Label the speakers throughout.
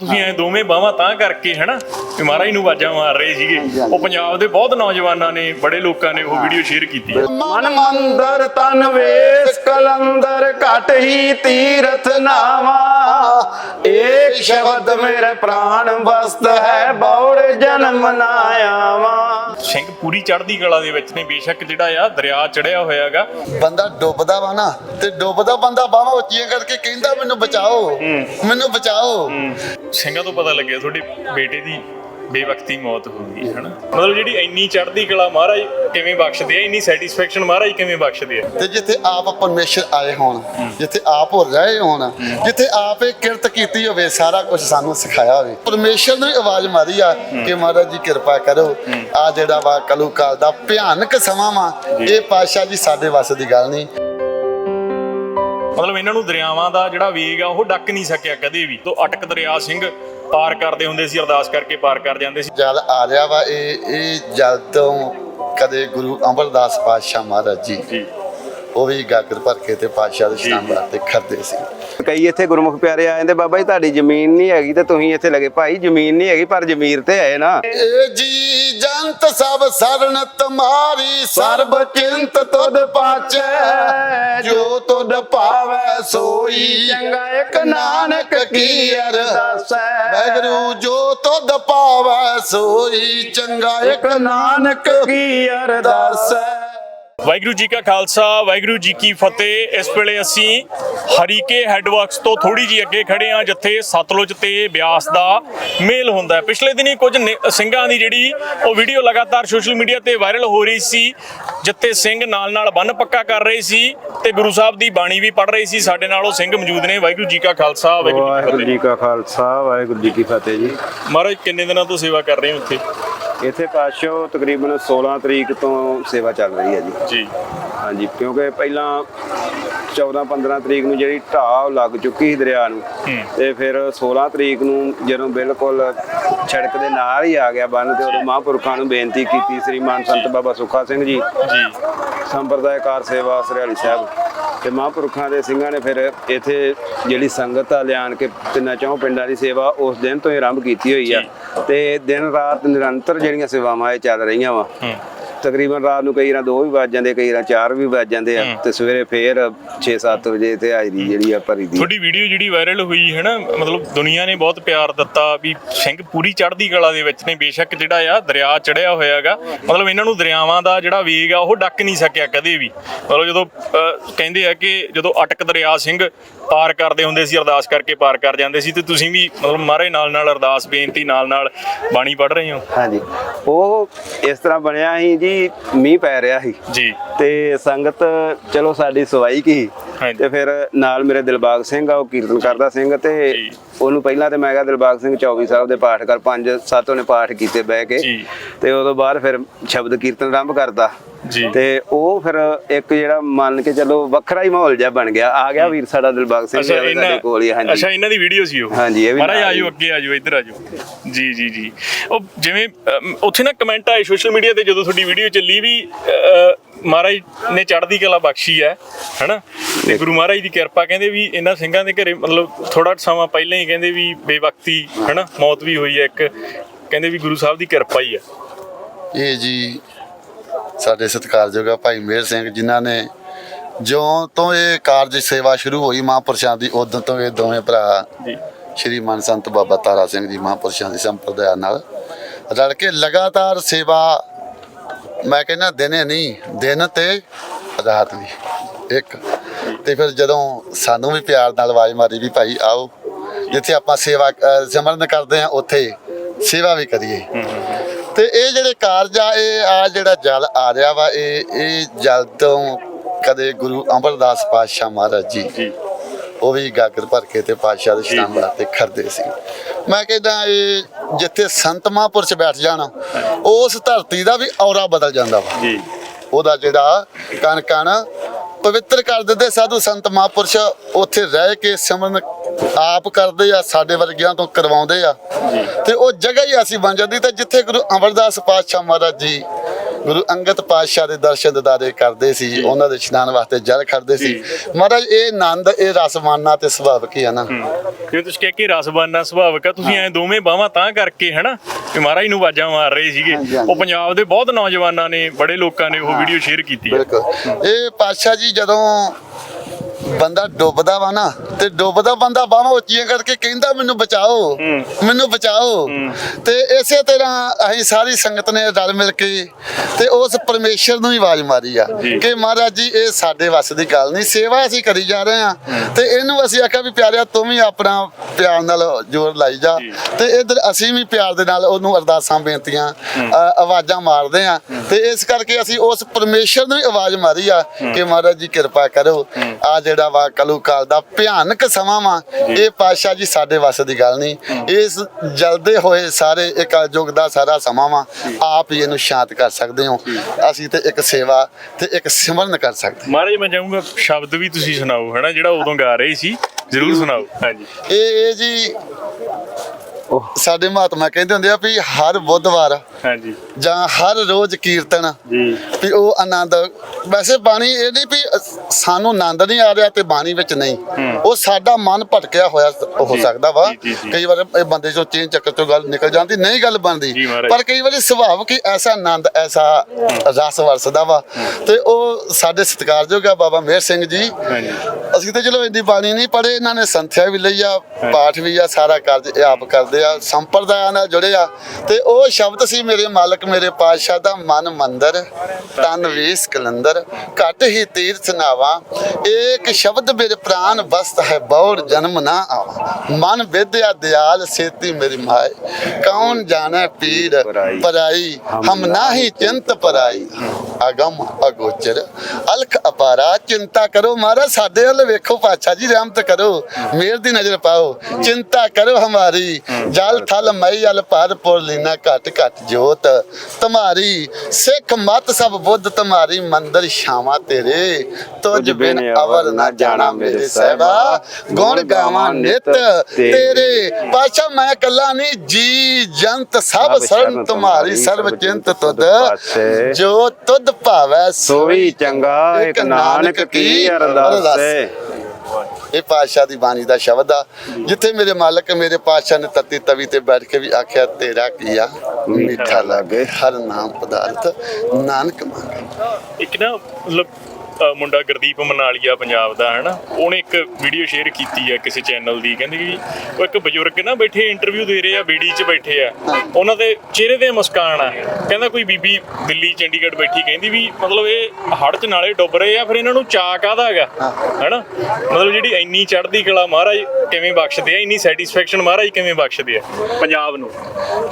Speaker 1: ਤੁਸੀਂ ਐ ਦੋਵੇਂ ਬਾਹਾਂ ਤਾਂ ਕਰਕੇ ਹਨਾ? ਵੀ ਮਹਾਰਾਜ ਨੂੰ ਆਵਾਜ਼ਾਂ ਮਾਰ ਰਹੇ ਸੀਗੇ। ਉਹ ਪੰਜਾਬ ਦੇ ਬਹੁਤ ਨੌਜਵਾਨਾਂ ਨੇ ਬੜੇ ਲੋਕਾਂ ਨੇ ਉਹ ਵੀਡੀਓ ਸ਼ੇਅਰ ਕੀਤੀ ਹੈ।
Speaker 2: ਮਨ ਮੰਦਰ ਤਨ ਵੇਸ ਕਲੰਦਰ ਘਟ ਹੀ ਤੀਰਥ ਨਾਵਾ। ਏਕ ਸ਼ਬਦ ਮੇਰੇ ਪ੍ਰਾਨ ਵਸਤ ਹੈ ਬੌੜ ਜਨਮ ਨਾ ਆਵਾ।
Speaker 1: ਸਿੰਘ ਪੂਰੀ ਚੜ੍ਹਦੀ ਕਲਾ ਦੇ ਵਿੱਚ ਨੇ ਬੇਸ਼ੱਕ ਜਿਹੜਾ ਆ ਦਰਿਆ ਚੜਿਆ ਹੋਇਆਗਾ।
Speaker 3: ਬੰਦਾ ਡੁੱਬਦਾ ਵਾ ਨਾ ਤੇ ਡੁੱਬਦਾ ਬੰਦਾ ਬਾਹਾਂ ਉੱਚੀਆਂ ਕਰਕੇ ਕਹਿੰਦਾ ਮੈਨੂੰ ਬਚਾਓ ਮੈਨੂੰ ਬਚਾਓ।
Speaker 1: ਸਿੰਘਾਂ ਤੋਂ ਪਤਾ ਲੱਗਿਆ ਤੁਹਾਡੇ ਬੇਟੇ ਦੀ ਬੇਵਕਤੀ ਮੌਤ ਹੋ ਗਈ ਹਨਾ? ਮਤਲਬ ਜਿਹੜੀ ਇੰਨੀ ਚੜ੍ਹਦੀ ਕਲਾ ਮਹਾਰਾਜ ਕਿਵੇਂ ਬਖਸ਼ਦੇ ਆ ਇੰਨੀ ਸੈਟੀਸਫੈਕਸ਼ਨ ਮਹਾਰਾਜ ਕਿਵੇਂ ਬਖਸ਼ਦੇ ਆ?
Speaker 3: ਤੇ ਜਿੱਥੇ ਆਪ ਪਰਮੇਸ਼ਰ ਆਏ ਹੋਣ ਜਿੱਥੇ ਆਪ ਹੋ ਰਹੇ ਹੋਣ ਜਿੱਥੇ ਆਪ ਇਹ ਕਿਰਤ ਕੀਤੀ ਹੋਵੇ ਸਾਰਾ ਕੁਝ ਸਾਨੂੰ ਸਿਖਾਇਆ ਹੋਵੇ। ਪਰਮੇਸ਼ਰ ਨੇ ਆਵਾਜ਼ ਮਾਰੀ ਆ ਕਿ ਮਹਾਰਾਜ ਜੀ ਕਿਰਪਾ ਕਰੋ। ਆ ਜਿਹੜਾ ਵਾ ਕਲੂ ਕਾਲ ਦਾ ਭਿਆਨਕ ਸਮਾਂ ਵਾ ਇਹ ਪਾਤਸ਼ਾਹ ਜੀ ਸਾਡੇ ਵੱਸ ਦੀ ਗੱਲ ਨਹੀਂ।
Speaker 1: ਮਤਲਬ ਇਹਨਾਂ ਨੂੰ ਦਰਿਆਵਾਂ ਦਾ ਜਿਹੜਾ ਵੇਗ ਆ ਉਹ ਡੱਕ ਨਹੀਂ ਸਕਿਆ ਕਦੇ ਵੀ। ਤੋਂ ਅਟਕ ਦਰਿਆ ਸਿੰਘ ਪਾਰ ਕਰਦੇ ਹੁੰਦੇ ਸੀ ਅਰਦਾਸ ਕਰਕੇ ਪਾਰ ਕਰ ਜਾਂਦੇ ਸੀ।
Speaker 3: ਜਲ ਆ ਰਿਹਾ ਵਾ ਇਹ ਇਹ ਜਲ ਤੋਂ ਕਦੇ ਗੁਰੂ ਅਮਰਦਾਸ ਪਾਤਸ਼ਾਹ ਮਹਾਰਾਜ ਜੀ
Speaker 1: ਜੀ।
Speaker 3: ਉਹ ਵੀ ਗਾਗਰ ਭਰ ਕੇ ਤੇ ਪਾਤਸ਼ਾਹ ਦੇ ਇਸ਼ਨਾਨ ਵਾਸਤੇ ਖੜਦੇ ਸੀ।
Speaker 2: ਕਈ ਇੱਥੇ ਗੁਰਮੁਖ ਪਿਆਰੇ ਆ ਜਾਂਦੇ ਬਾਬਾ ਜੀ ਤੁਹਾਡੀ ਜ਼ਮੀਨ ਨਹੀਂ ਹੈਗੀ ਤੇ ਤੁਸੀਂ ਇੱਥੇ ਲਗੇ। ਭਾਈ ਜ਼ਮੀਨ ਨਹੀਂ ਹੈਗੀ ਪਰ ਜ਼ਮੀਰ ਤੇ ਹੈ ਨਾ।
Speaker 3: ਏ ਜੀ ਜੰਤ ਸਭ ਸਰਣ ਤੁਮਾਰੀ ਸਰਬ ਚਿੰਤ ਤੁਧ ਪਾਚੈ। ਜੋ ਤੁਧ ਪਾਵੈ ਸੋਈ
Speaker 2: ਚੰਗਾ ਇੱਕ
Speaker 3: ਨਾਨਕ ਕੀ ਅਰਦਾਸੈ। ਵੈਗਰੂ ਜੋ ਤੁਧ ਪਾਵੈ ਸੋਈ ਚੰਗਾ ਇੱਕ ਨਾਨਕ
Speaker 2: ਕੀ
Speaker 3: ਅਰਦਾਸੈ।
Speaker 1: ਵਾਹਿਗੁਰੂ ਜੀ ਕਾ ਖਾਲਸਾ ਵਾਹਿਗੁਰੂ ਜੀ ਕੀ ਫਤਿਹ। ਇਸ ਵੇਲੇ ਅਸੀਂ ਹਰੀਕੇ ਹੈਡਵਰਕਸ ਤੋਂ ਥੋੜੀ ਜੀ ਅੱਗੇ ਖੜੇ ਆ ਜਿੱਥੇ ਸਤਲੁਜ ਤੇ ਬਿਆਸ ਦਾ ਮੇਲ ਹੁੰਦਾ ਹੈ। ਪਿਛਲੇ ਦਿਨੀ ਕੁਝ ਸਿੰਘਾਂ ਦੀ ਜਿਹੜੀ ਉਹ ਵੀਡੀਓ ਲਗਾਤਾਰ ਸੋਸ਼ਲ ਮੀਡੀਆ ਤੇ ਵਾਇਰਲ ਹੋ ਰਹੀ ਸੀ ਜਿੱਥੇ ਸਿੰਘ ਨਾਲ ਨਾਲ ਬੰਨ ਪੱਕਾ ਕਰ ਰਹੇ ਸੀ ਤੇ ਗੁਰੂ ਸਾਹਿਬ ਦੀ ਬਾਣੀ ਵੀ ਪੜ ਰਹੇ ਸੀ। ਸਾਡੇ ਨਾਲ ਉਹ ਸਿੰਘ ਮੌਜੂਦ ਨੇ। ਵਾਹਿਗੁਰੂ ਜੀ ਕਾ ਖਾਲਸਾ ਵਾਹਿਗੁਰੂ ਜੀ ਕੀ
Speaker 2: ਵਾਹਿਗੁਰੂ
Speaker 1: ਫਤਿਹ
Speaker 2: ਜੀ ਕਾ ਖਾਲਸਾ ਵਾਹਿਗੁਰੂ ਜੀ ਕੀ ਫਤਿਹ ਜੀ।
Speaker 1: ਮਹਾਰਾਜ ਕਿੰਨੇ ਦਿਨਾਂ ਤੋਂ ਸੇਵਾ ਕਰ ਰਹੇ ਹੋ ਇੱਥੇ?
Speaker 2: ਇੱਥੇ ਪਾਸ਼ੋ ਤਕਰੀਬਨ 16 ਤਰੀਕ ਤੋਂ ਸੇਵਾ ਚੱਲ ਰਹੀ ਹੈ ਜੀ।
Speaker 1: ਜੀ।
Speaker 2: ਹਾਂਜੀ ਕਿਉਂਕਿ ਪਹਿਲਾਂ 14 15 ਤਰੀਕ ਨੂੰ ਜਿਹੜੀ ਢਾਹ ਲੱਗ ਚੁੱਕੀ ਸੀ ਦਰਿਆ ਨੂੰ ਤੇ ਫਿਰ 16 ਤਰੀਕ ਨੂੰ ਜਦੋਂ ਬਿਲਕੁਲ ਸੜਕ ਦੇ ਨਾਲ ਹੀ ਆ ਗਿਆ ਬੰਨ ਤੇ ਉਦੋਂ ਮਹਾਂਪੁਰਖਾਂ ਨੂੰ ਬੇਨਤੀ ਕੀਤੀ ਸ੍ਰੀ ਮਾਨ ਸੰਤ ਬਾਬਾ ਸੁੱਖਾ ਸਿੰਘ ਜੀ
Speaker 1: ਜੀ।
Speaker 2: ਸੰਪਰਦਾਇਕਾਰ ਸੇਵਾ ਸਰਿਆਲੀ ਸਾਹਿਬ ਤੇ ਮਹਾਂਪੁਰਖਾਂ ਦੇ ਸਿੰਘਾਂ ਨੇ ਫਿਰ ਇੱਥੇ ਜਿਹੜੀ ਸੰਗਤ ਆ ਲਿਆਣ ਕੇ ਤਿੰਨਾਂ ਚੌਂ ਪਿੰਡਾਂ ਦੀ ਸੇਵਾ ਉਸ ਦਿਨ ਤੋਂ ਹੀ ਆਰੰਭ ਕੀਤੀ ਹੋਈ ਆ ਤੇ ਦਿਨ ਰਾਤ ਨਿਰੰਤਰ ਜਿਹੜੀਆਂ ਸੇਵਾਵਾਂ ਇਹ ਚੱਲ ਰਹੀਆਂ ਵਾ। ਤਕਰੀਬਨ ਰਾਤ ਨੂੰ ਕਈ ਰਾਂ 2 ਵੀ ਵੱਜ ਜਾਂਦੇ ਕਈ ਰਾਂ 4 ਵੀ ਵੱਜ ਜਾਂਦੇ ਆ ਤੇ ਸਵੇਰੇ ਫੇਰ 6-7 ਵਜੇ ਤੇ ਹਾਜ਼ਰੀ ਜਿਹੜੀ ਆ ਭਰੀ ਦੀ।
Speaker 1: ਤੁਹਾਡੀ ਵੀਡੀਓ ਜਿਹੜੀ ਵਾਇਰਲ ਹੋਈ ਹੈ ਨਾ ਮਤਲਬ ਦੁਨੀਆ ਨੇ ਬਹੁਤ ਪਿਆਰ ਦਿੱਤਾ ਵੀ ਸਿੰਘ ਪੂਰੀ ਚੜ੍ਹਦੀ ਕਲਾ ਦੇ ਵਿੱਚ ਨੇ ਬੇਸ਼ੱਕ ਜਿਹੜਾ ਆ ਦਰਿਆ ਚੜਿਆ ਹੋਇਆਗਾ। ਮਤਲਬ ਇਹਨਾਂ ਨੂੰ ਦਰਿਆਵਾਂ ਦਾ ਜਿਹੜਾ ਵੇਗ ਆ ਉਹ ਡੱਕ ਨਹੀਂ ਸਕਿਆ ਕਦੇ ਵੀ। ਮਤਲਬ ਜਦੋਂ ਕਹਿੰਦੇ ਆ ਕਿ ਜਦੋਂ ਅਟਕ ਦਰਿਆ ਸਿੰਘ ਪਾਰ ਕਰਦੇ ਹੁੰਦੇ ਸੀ ਅਰਦਾਸ ਕਰਕੇ ਪਾਰ ਕਰ ਜਾਂਦੇ ਸੀ ਤੇ ਤੁਸੀਂ ਵੀ ਮਤਲਬ ਮਾਰੇ ਨਾਲ ਨਾਲ ਅਰਦਾਸ ਬੇਨਤੀ ਨਾਲ ਨਾਲ ਬਾਣੀ ਪੜ੍ਹ ਰਹੇ ਹੋ?
Speaker 2: ਹਾਂਜੀ। ਉਹ ਇਸ ਤਰ੍ਹਾਂ ਬਣਿਆ ਸੀ ਜੀ ਮੀਂਹ ਪੈ ਰਿਹਾ ਸੀ।
Speaker 1: ਜੀ।
Speaker 2: ਤੇ ਸੰਗਤ ਚਲੋ ਸਾਡੀ ਸਵਾਈ ਕੀ। ਤੇ ਫਿਰ ਨਾਲ ਮੇਰੇ ਦਿਲਬਾਗ ਸਿੰਘ ਆ ਉਹ ਕੀਰਤਨ ਕਰਦਾ ਸਿੰਘ ਤੇ। ਉਹਨੂੰ ਪਹਿਲਾਂ ਤੇ ਮੈਂ ਕਿਹਾ ਦਿਲਬਾਗ ਸਿੰਘ 24 ਸਾਹਿਬ ਦੇ ਪਾਠ ਕਰ ਪੰਜ ਸੱਤ ਉਹਨੇ ਪਾਠ ਕੀਤੇ ਬਹਿ ਕੇ। ਤੇ ਉਦੋਂ ਬਾਅਦ ਫਿਰ ਸ਼ਬਦ ਕੀਰਤਨ ਆਰੰਭ ਕਰਦਾ। ਤੇ ਉਹ ਫਿਰ ਇੱਕ ਜਿਹੜਾ ਮੰਨ ਕੇ ਚੱਲੋ ਵੱਖਰਾ ਹੀ ਮਾਹੌਲ ਜਿਹਾ ਬਣ ਗਿਆ। ਆ ਗਿਆ ਵੀਰ ਸਾਡਾ ਦਿਲਬਾਗ ਸਿੰਘ ਸਾਡੇ ਕੋਲ ਹੀ
Speaker 1: ਇਹਨਾਂ ਅੱਛਾ
Speaker 2: ਹਾਂਜੀ
Speaker 1: ਇਹਨਾਂ ਦੀ ਵੀਡੀਓ ਸੀ ਉਹ?
Speaker 2: ਹਾਂਜੀ, ਇਹ ਵੀ
Speaker 1: ਮਹਾਰਾਜ। ਆਜੋ ਅੱਗੇ ਆਜੋ ਇੱਧਰ ਆਜੋ। ਜੀ ਜੀ ਜੀ। ਉਹ ਜਿਵੇਂ ਉੱਥੇ ਨਾ ਕਮੈਂਟ ਆਏ ਸੋਸ਼ਲ ਮੀਡੀਆ ਤੇ ਜਦੋਂ ਤੁਹਾਡੀ ਵੀਡੀਓ ਚੱਲੀ ਵੀ ਮਹਾਰਾਜ ਨੇ ਚੜ੍ਹਦੀ ਕਲਾ ਬਖਸ਼ੀ ਹੈ ਹੈਨਾ? ਤੇ ਗੁਰੂ ਮਹਾਰਾਜ ਦੀ ਕਿਰਪਾ ਕਹਿੰਦੇ ਵੀ ਇਹਨਾਂ ਸਿੰਘਾਂ ਦੇ ਘਰੇ ਮਤਲਬ ਥੋੜਾ ਸਮਾਂ ਪਹਿਲਾਂ ਹੀ ਕਹਿੰਦੇ ਵੀ ਬੇਵਕਤੀ ਹੈਨਾ ਮੌਤ ਵੀ ਹੋਈ ਹੈ ਇੱਕ। ਕਹਿੰਦੇ ਵੀ ਗੁਰੂ ਸਾਹਿਬ ਦੀ ਕਿਰਪਾ ਹੀ ਹੈ।
Speaker 3: ਇਹ ਜੀ ਸਾਡੇ ਸਤਿਕਾਰਯੋਗ ਭਾਈ ਮੇਹਰ ਸਿੰਘ ਜਿਨ੍ਹਾਂ ਨੇ ਜਿਉਂ ਤੋਂ ਇਹ ਕਾਰਜ ਸੇਵਾ ਸ਼ੁਰੂ ਹੋਈ ਮਹਾਂਪੁਰਸ਼ਾਂ ਦੀ ਉਦੋਂ ਤੋਂ ਇਹ ਦੋਵੇਂ ਭਰਾ
Speaker 1: ਜੀ।
Speaker 3: ਸ਼੍ਰੀ ਮਨ ਸੰਤ ਬਾਬਾ ਤਾਰਾ ਸਿੰਘ ਜੀ ਮਹਾਂਪੁਰਸ਼ਾਂ ਦੀ ਸੰਪਰਦਾਇ ਨਾਲ ਰਲ ਕੇ ਲਗਾਤਾਰ ਸੇਵਾ ਮੈਂ ਕਹਿੰਦਾ ਦਿਨੇ ਨਹੀਂ ਦਿਨ ਤੇ ਰਾਤ ਵੀ ਇੱਕ। ਤੇ ਫਿਰ ਜਦੋਂ ਸਾਨੂੰ ਵੀ ਪਿਆਰ ਨਾਲ ਆਵਾਜ਼ ਮਾਰੀ ਵੀ ਭਾਈ ਆਓ ਜਿੱਥੇ ਆਪਾਂ ਸੇਵਾ ਸਿਮਰਨ ਕਰਦੇ ਆ ਉੱਥੇ ਸੇਵਾ ਵੀ ਕਰੀਏ। ਤੇ ਇਹ ਜਿਹੜੇ ਕਾਰਜ ਆ ਇਹ ਆ ਜਿਹੜਾ ਜਲ ਆ ਰਿਹਾ ਵਾ ਇਹ ਇਹ ਜਲ ਤੋਂ ਕਦੇ ਗੁਰੂ ਅਮਰਦਾਸ ਪਾਤਸ਼ਾਹ ਮਹਾਰਾਜ ਜੀ ਉਹ ਵੀ ਗਾਗਰ ਭਰ ਕੇ ਤੇ ਪਾਤਸ਼ਾਹ ਦੇ ਇਸ਼ਨਾਨ ਵਾਸਤੇ ਖੜਦੇ ਸੀ। ਮੈਂ ਕਹਿੰਦਾ ਇਹ ਜਿੱਥੇ ਸੰਤ ਮਹਾਂਪੁਰਸ਼ ਬੈਠ ਜਾਣ ਉਸ ਧਰਤੀ ਦਾ ਵੀ ਔਰਾ ਬਦਲ ਜਾਂਦਾ ਵਾ।
Speaker 1: ਜੀ।
Speaker 3: ਉਹਦਾ ਜਿਹੜਾ ਕਣ ਕਣ ਪਵਿੱਤਰ ਕਰ ਦਿੰਦੇ ਸਾਧੂ ਸੰਤ ਮਹਾਂਪੁਰਸ਼ ਉੱਥੇ ਰਹਿ ਕੇ ਸਿਮਰਨ ਆਪ ਕਰਦੇ ਆ ਸਾਡੇ ਵਰਗਿਆਂ ਤੋਂ ਕਰਵਾਉਂਦੇ ਆ। ਤੇ ਉਹ ਜਗ੍ਹਾ ਹੀ ਐਸੀ ਬਣ ਜਾਂਦੀ ਤੇ ਜਿੱਥੇ ਗੁਰੂ ਅਮਰਦਾਸ ਪਾਤਸ਼ਾਹ ਮਹਾਰਾਜ ਜੀ ਗੁਰੂ ਅੰਗਦ ਪਾਤਸ਼ਾਹ ਦੇ ਦਰਸ਼ਨ ਦਿਦਾਰੇ ਕਰਦੇ ਸੀ ਉਹਨਾਂ ਦੇ ਇਸ਼ਨਾਨ ਵਾਸਤੇ ਜਲ ਖੜਦੇ ਸੀ। ਮਹਾਰਾਜ ਇਹ ਆਨੰਦ ਇਹ ਰਸਮਾਨਾ ਤੇ ਸੁਭਾਵਿਕ ਹੀ ਆ ਨਾ।
Speaker 1: ਜਿਵੇਂ ਤੁਸੀਂ ਕਹਿ ਕੇ ਰਸਬਾਨਾ ਸੁਭਾਵਕ ਆ ਤੁਸੀਂ ਐ ਦੋਵੇਂ ਬਾਹਾਂ ਤਾਂ ਕਰਕੇ ਹਨਾ ਕਿ ਮਹਾਰਾਜ ਨੂੰ ਆਵਾਜ਼ਾਂ ਮਾਰ ਰਹੇ ਸੀਗੇ। ਉਹ ਪੰਜਾਬ ਦੇ ਬਹੁਤ ਨੌਜਵਾਨਾਂ ਨੇ ਬੜੇ ਲੋਕਾਂ ਨੇ ਉਹ ਵੀਡੀਓ ਸ਼ੇਅਰ ਕੀਤੀ ਹੈ
Speaker 3: ਬਿਲਕੁਲ। ਇਹ ਪਾਤਸ਼ਾਹ ਜੀ ਜਦੋਂ ਬੰਦਾ ਡੁੱਬਦਾ ਵਾ ਨਾ ਤੇ ਡੁੱਬਦਾ ਬੰਦਾ ਬਾਹਾਂ ਉੱਚੀਆਂ ਕਰਕੇ ਕਹਿੰਦਾ ਮੈਨੂੰ ਬਚਾਓ ਮੈਨੂੰ ਬਚਾਓ। ਤੇ ਇਸੇ ਤਰ੍ਹਾਂ ਅਸੀਂ ਸਾਰੀ ਸੰਗਤ ਨੇ ਰਲ ਮਿਲ ਕੇ ਤੇ ਉਸ ਪਰਮੇਸ਼ਰ ਨੂੰ ਹੀ ਆਵਾਜ਼ ਮਾਰੀ ਆ ਕਿ ਮਹਾਰਾਜ ਜੀ ਇਹ ਸਾਡੇ ਵੱਸ ਦੀ ਗੱਲ ਨਹੀਂ ਸੇਵਾ ਅਸੀਂ ਕਰੀ ਜਾ ਰਹੇ ਆ ਤੇ ਇਹਨੂੰ ਅਸੀਂ ਆਖਿਆ ਵੀ ਪਿਆਰਿਆ ਤੂੰ ਵੀ ਆਪਣਾ ਪਿਆਰ ਨਾਲ ਜ਼ੋਰ ਲਾਈ ਜਾ। ਤੇ ਇਧਰ ਅਸੀਂ ਵੀ ਪਿਆਰ ਦੇ ਨਾਲ ਉਹਨੂੰ ਅਰਦਾਸਾਂ ਬੇਨਤੀਆਂ ਆਵਾਜ਼ਾਂ ਮਾਰਦੇ ਆ ਤੇ ਇਸ ਕਰਕੇ ਅਸੀਂ ਉਸ ਪਰਮੇਸ਼ਰ ਨੂੰ ਹੀ ਆਵਾਜ਼ ਮਾਰੀ ਆ ਕਿ ਮਹਾਰਾਜ ਜੀ ਕਿਰਪਾ ਕਰੋ। ਆ ਜਿਹੜਾ ਵਾ ਕਲੂ ਕਾਲ ਦਾ ਭਿਆਨਕ ਸਮਾਂ ਵਾ ਇਹ ਪਾਤਸ਼ਾਹ ਜੀ ਸਾਡੇ ਵੱਸ ਦੀ ਗੱਲ ਨਹੀਂ। ਇਸ ਜਲਦੇ ਹੋਏ ਸਾਰੇ ਇੱਕ ਯੁੱਗ ਦਾ ਸਾਰਾ ਸਮਾਂ ਵਾ ਆਪ ਹੀ ਇਹਨੂੰ ਸ਼ਾਂਤ ਕਰ ਸਕਦੇ ਹੋ। ਅਸੀਂ ਤੇ ਇੱਕ ਸੇਵਾ ਤੇ ਇੱਕ ਸਿਮਰਨ ਕਰ ਸਕਦੇ
Speaker 1: ਮਹਾਰਾਜ ਮੈਂ ਚਾਹੂੰਗਾ ਸ਼ਬਦ ਵੀ ਤੁਸੀਂ ਸੁਣਾਓ ਹਨਾ? ਜਿਹੜਾ ਉਦੋਂ ਗਾ ਰਹੇ ਸੀ ਜ਼ਰੂਰ ਸੁਣਾਓ। ਹਾਂਜੀ।
Speaker 3: ਇਹ ਇਹ ਜੀ ਸਾਡੇ ਮਹਾਤਮਾ ਕਹਿੰਦੇ ਹੁੰਦੇ ਆ ਵੀ ਹਰ ਬੁੱਧਵਾਰ
Speaker 1: ਹਾਂਜੀ।
Speaker 3: ਜਾਂ ਹਰ ਰੋਜ਼ ਕੀਰਤਨ
Speaker 1: ਜੀ।
Speaker 3: ਵੀ ਉਹ ਆਨੰਦ ਵੈਸੇ ਬਾਣੀ ਇਹ ਨਹੀਂ ਵੀ ਸਾਨੂੰ ਆਨੰਦ ਨਹੀਂ ਆ ਰਿਹਾ ਤੇ ਬਾਣੀ ਵਿੱਚ ਨਹੀਂ। ਉਹ ਸਾਡਾ ਮਨ ਭਟਕਿਆ ਹੋਇਆ ਹੋ ਸਕਦਾ ਵਾ। ਕਈ ਵਾਰ ਇਹ ਬੰਦੇ ਚੋਂ ਚੇਨ ਚੱਕਰ ਚੋਂ ਗੱਲ ਨਿਕਲ ਜਾਂਦੀ ਨਹੀਂ ਗੱਲ ਬਣਦੀ। ਪਰ ਕਈ ਵਾਰੀ ਸੁਭਾਵ ਕਿ ਐਸਾ ਆਨੰਦ ਐਸਾ ਰਸ ਵਰਸਦਾ ਵਾ। ਤੇ ਉਹ ਸਾਡੇ ਸਤਿਕਾਰਯੋਗ ਆ ਬਾਬਾ ਮੇਹਰ ਸਿੰਘ ਜੀ। ਅਸੀਂ ਤਾਂ ਚਲੋ ਇੰਨੀ ਬਾਣੀ ਨਹੀਂ ਪੜ੍ਹੇ ਇਹਨਾਂ ਨੇ ਸੰਥਿਆ ਵੀ ਲਈ ਆ ਪਾਠ ਵੀ ਆ ਸਾਰਾ ਕਾਰਜ ਆਪ ਕਰਦੇ ਆ ਸੰਪਰਦਾਇਆਂ ਨਾਲ ਜੁੜੇ ਆ। ਤੇ ਉਹ ਸ਼ਬਦ ਸੀ ਮੇਰੇ ਮਾਲਕ ਮੇਰੇ ਪਾਤਸ਼ਾਹ ਦਾ ਮਨ ਮੰਦਰ ਤਨ ਵੇਸ ਕਲੰਦਰ ਘਟ ਹੀ ਤੀਰਥ ਨਾਵਾ। ਏਕ ਸ਼ਬਦ ਮੇਰੇ ਪ੍ਰਾਨ ਬਸਤ ਹੈ ਬੌੜ ਜਨਮ ਨਾ ਆਵਾ। ਮਨ ਵਿਦਿਆ ਦਿਆਲ ਸੇਤੀ ਮੇਰੀ ਮਾਏ। ਕੌਣ ਜਾਣੈ ਪੀਰ
Speaker 2: ਪਰਾਈ।
Speaker 3: ਪਰਾਈ? ਹਮ ਨਾਹੀ ਚਿੰਤ ਪਰਾਈ। ਅਗਮ ਅਗੋਚਰ। ਅਲਖ ਅਪਾਰਾ ਚਿੰਤਾ ਕਰੋ ਮਹਾਰਾਜ ਸਾਡੇ ਵੱਲ ਵੇਖੋ ਪਾਤਸ਼ਾਹ ਜੀ ਰਹਿਮਤ ਕਰੋ। ਮੇਰ ਦੀ ਨਜ਼ਰ ਪਾਓ। ਚਿੰਤਾ ਕਰੋ ਹਮਾਰੀ। ਜਲ ਥਲ ਮਈ ਅਲ ਭਰਪੁਰ ਲੀਨਾ ਘਟ ਘਟ ਜੋਤ। ਤੁਮਾਰੀ ਸਿੱਖ ਮਤ ਸਭ ਬੁੱਧ ਤੁਮਾਰੀ ਮੰਦਰ ਸ਼ਾਮਾ ਤੇਰੇ। ਤੁਝ ਬਿਨ ਅਵਰ ਨਾ ਜਾਣਾ ਮੇਰੇ ਸਹਿਬਾ। ਗੁਣ ਗਾਵਾਂ ਨਿਤ ਤੇਰੇ। ਪਾਤਸ਼ਾਹ ਮੈਂ ਕੱਲਾ ਨਹੀਂ ਜੀ ਜੰਤ ਸਭ ਸਰਨ ਤੁਮਾਰੀ ਸਰਬ ਚਿੰਤ ਤੁਧ ਜੋ ਤੁਧ ਭਾਵੈ
Speaker 2: ਸੋਈ ਚੰਗਾ ਇੱਕ ਨਾਨਕ ਕੀ ਅਰਦਾਸੇ।
Speaker 3: ਇਹ ਪਾਤਸ਼ਾਹ ਦੀ ਬਾਣੀ ਦਾ ਸ਼ਬਦ ਆ। ਜਿੱਥੇ ਮੇਰੇ ਮਾਲਕ ਮੇਰੇ ਪਾਤਸ਼ਾਹ ਨੇ ਤਤੀ ਤਵੀ ਤੇ ਬੈਠ ਕੇ ਵੀ ਆਖਿਆ, ਤੇਰਾ ਕੀਆ ਮਿੱਠਾ ਲੱਗੇ, ਹਰ ਨਾਮ ਪਦਾਰਥ ਨਾਨਕ ਮੰਗੇ।
Speaker 1: ਇੱਕ ਨਾ, ਮਤਲਬ ਮੁੰਡਾ ਗੁਰਦੀਪ ਮਨਾਲੀਆ ਪੰਜਾਬ ਦਾ ਹੈ ਨਾ ਉਹਨੇ ਇੱਕ ਵੀਡੀਓ ਸ਼ੇਅਰ ਕੀਤੀ ਹੈ ਕਿਸੇ ਚੈਨਲ ਦੀ ਕਹਿੰਦੇ ਕਿ ਉਹ ਇੱਕ ਬਜ਼ੁਰਗ ਨਾ ਬੈਠੇ ਇੰਟਰਵਿਊ ਦੇ ਰਹੇ ਆ ਬੀੜੀ 'ਚ ਬੈਠੇ ਆ। ਉਹਨਾਂ ਦੇ ਚਿਹਰੇ ਤੇ ਮੁਸਕਾਨ ਆ। ਕਹਿੰਦਾ ਕੋਈ ਬੀਬੀ ਦਿੱਲੀ ਚੰਡੀਗੜ੍ਹ ਬੈਠੀ ਕਹਿੰਦੀ ਵੀ ਮਤਲਬ ਇਹ ਹੜ੍ਹ 'ਚ ਨਾਲੇ ਡੁੱਬ ਰਹੇ ਆ ਫਿਰ ਇਹਨਾਂ ਨੂੰ ਚਾਅ ਕਾਹਦਾ ਹੈਗਾ? ਹੈਨਾ? ਮਤਲਬ ਜਿਹੜੀ ਇੰਨੀ ਚੜ੍ਹਦੀ ਕਲਾ ਮਹਾਰਾਜ ਕਿਵੇਂ ਬਖਸ਼ਦੇ ਆ ਇੰਨੀ ਸੈਟੀਸਫੈਕਸ਼ਨ ਮਹਾਰਾਜ ਕਿਵੇਂ ਬਖਸ਼ਦੇ ਆ ਪੰਜਾਬ ਨੂੰ?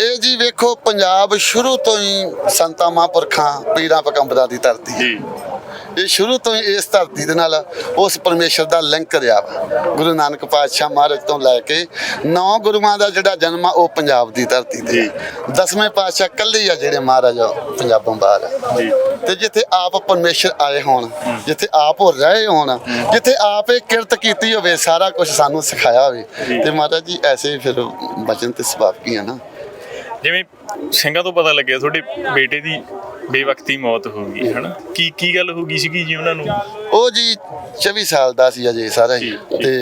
Speaker 3: ਇਹ ਜੀ ਵੇਖੋ ਪੰਜਾਬ ਸ਼ੁਰੂ ਤੋਂ ਹੀ ਸੰਤਾਂ ਮਹਾਂਪੁਰਖਾਂ ਪੀਰਾਂ ਪਕੰਬਰਾਂ ਦੀ ਧਰਤੀ ਹੈ।
Speaker 1: ਜੀ।
Speaker 3: ਇਹ ਸ਼ੁਰੂ ਤੋਂ ਹੀ ਇਸ ਧਰਤੀ ਦੇ ਨਾਲ ਉਸ ਪਰਮੇਸ਼ਰ ਦਾ ਲਿੰਕ ਰਿਹਾ। ਗੁਰੂ ਨਾਨਕ ਪਾਤਸ਼ਾਹ ਮਹਾਰਾਜ ਤੋਂ ਲੈ ਕੇ ਨੌ ਗੁਰੂਆਂ ਦਾ ਜਿਹੜਾ ਜਨਮ ਆ ਉਹ ਪੰਜਾਬ ਦੀ ਧਰਤੀ ਤੇ। ਦਸਵੇਂ ਪਾਤਸ਼ਾਹ ਕੱਲੇ ਹੀ ਆ ਜਿਹੜੇ ਮਹਾਰਾਜ ਪੰਜਾਬੋਂ ਬਾਹਰ ਤੇ ਜਿੱਥੇ ਆਪ ਪਰਮੇਸ਼ਰ ਆਏ ਹੋਣ ਜਿੱਥੇ ਆਪ ਉਹ ਰਹੇ ਹੋਣ ਜਿੱਥੇ ਆਪ ਇਹ ਕਿਰਤ ਕੀਤੀ ਹੋਵੇ ਸਾਰਾ ਕੁਝ ਸਾਨੂੰ ਸਿਖਾਇਆ ਹੋਵੇ। ਤੇ ਮਹਾਰਾਜ ਜੀ ਐਸੇ ਹੀ ਫਿਰ ਬਚਨ ਤੇ ਸੁਭਾਵ ਕੀ ਆ ਨਾ।
Speaker 1: ਜਿਵੇਂ ਸਿੰਘਾਂ ਤੋਂ ਪਤਾ ਲੱਗਿਆ ਤੁਹਾਡੇ ਬੇਟੇ ਦੀ ਬੇਵਕਤੀ ਮੌਤ ਹੋ ਗਈ ਹਨਾ ਕੀ ਕੀ ਗੱਲ ਹੋ ਗਈ ਸੀਗੀ ਜੀ ਉਹਨਾਂ ਨੂੰ
Speaker 3: ਉਹ ਜੀ 24 ਸਾਲ ਦਾ ਸੀ ਅਜੇ ਸਾਰਾ
Speaker 1: ਜੀ।
Speaker 3: ਤੇ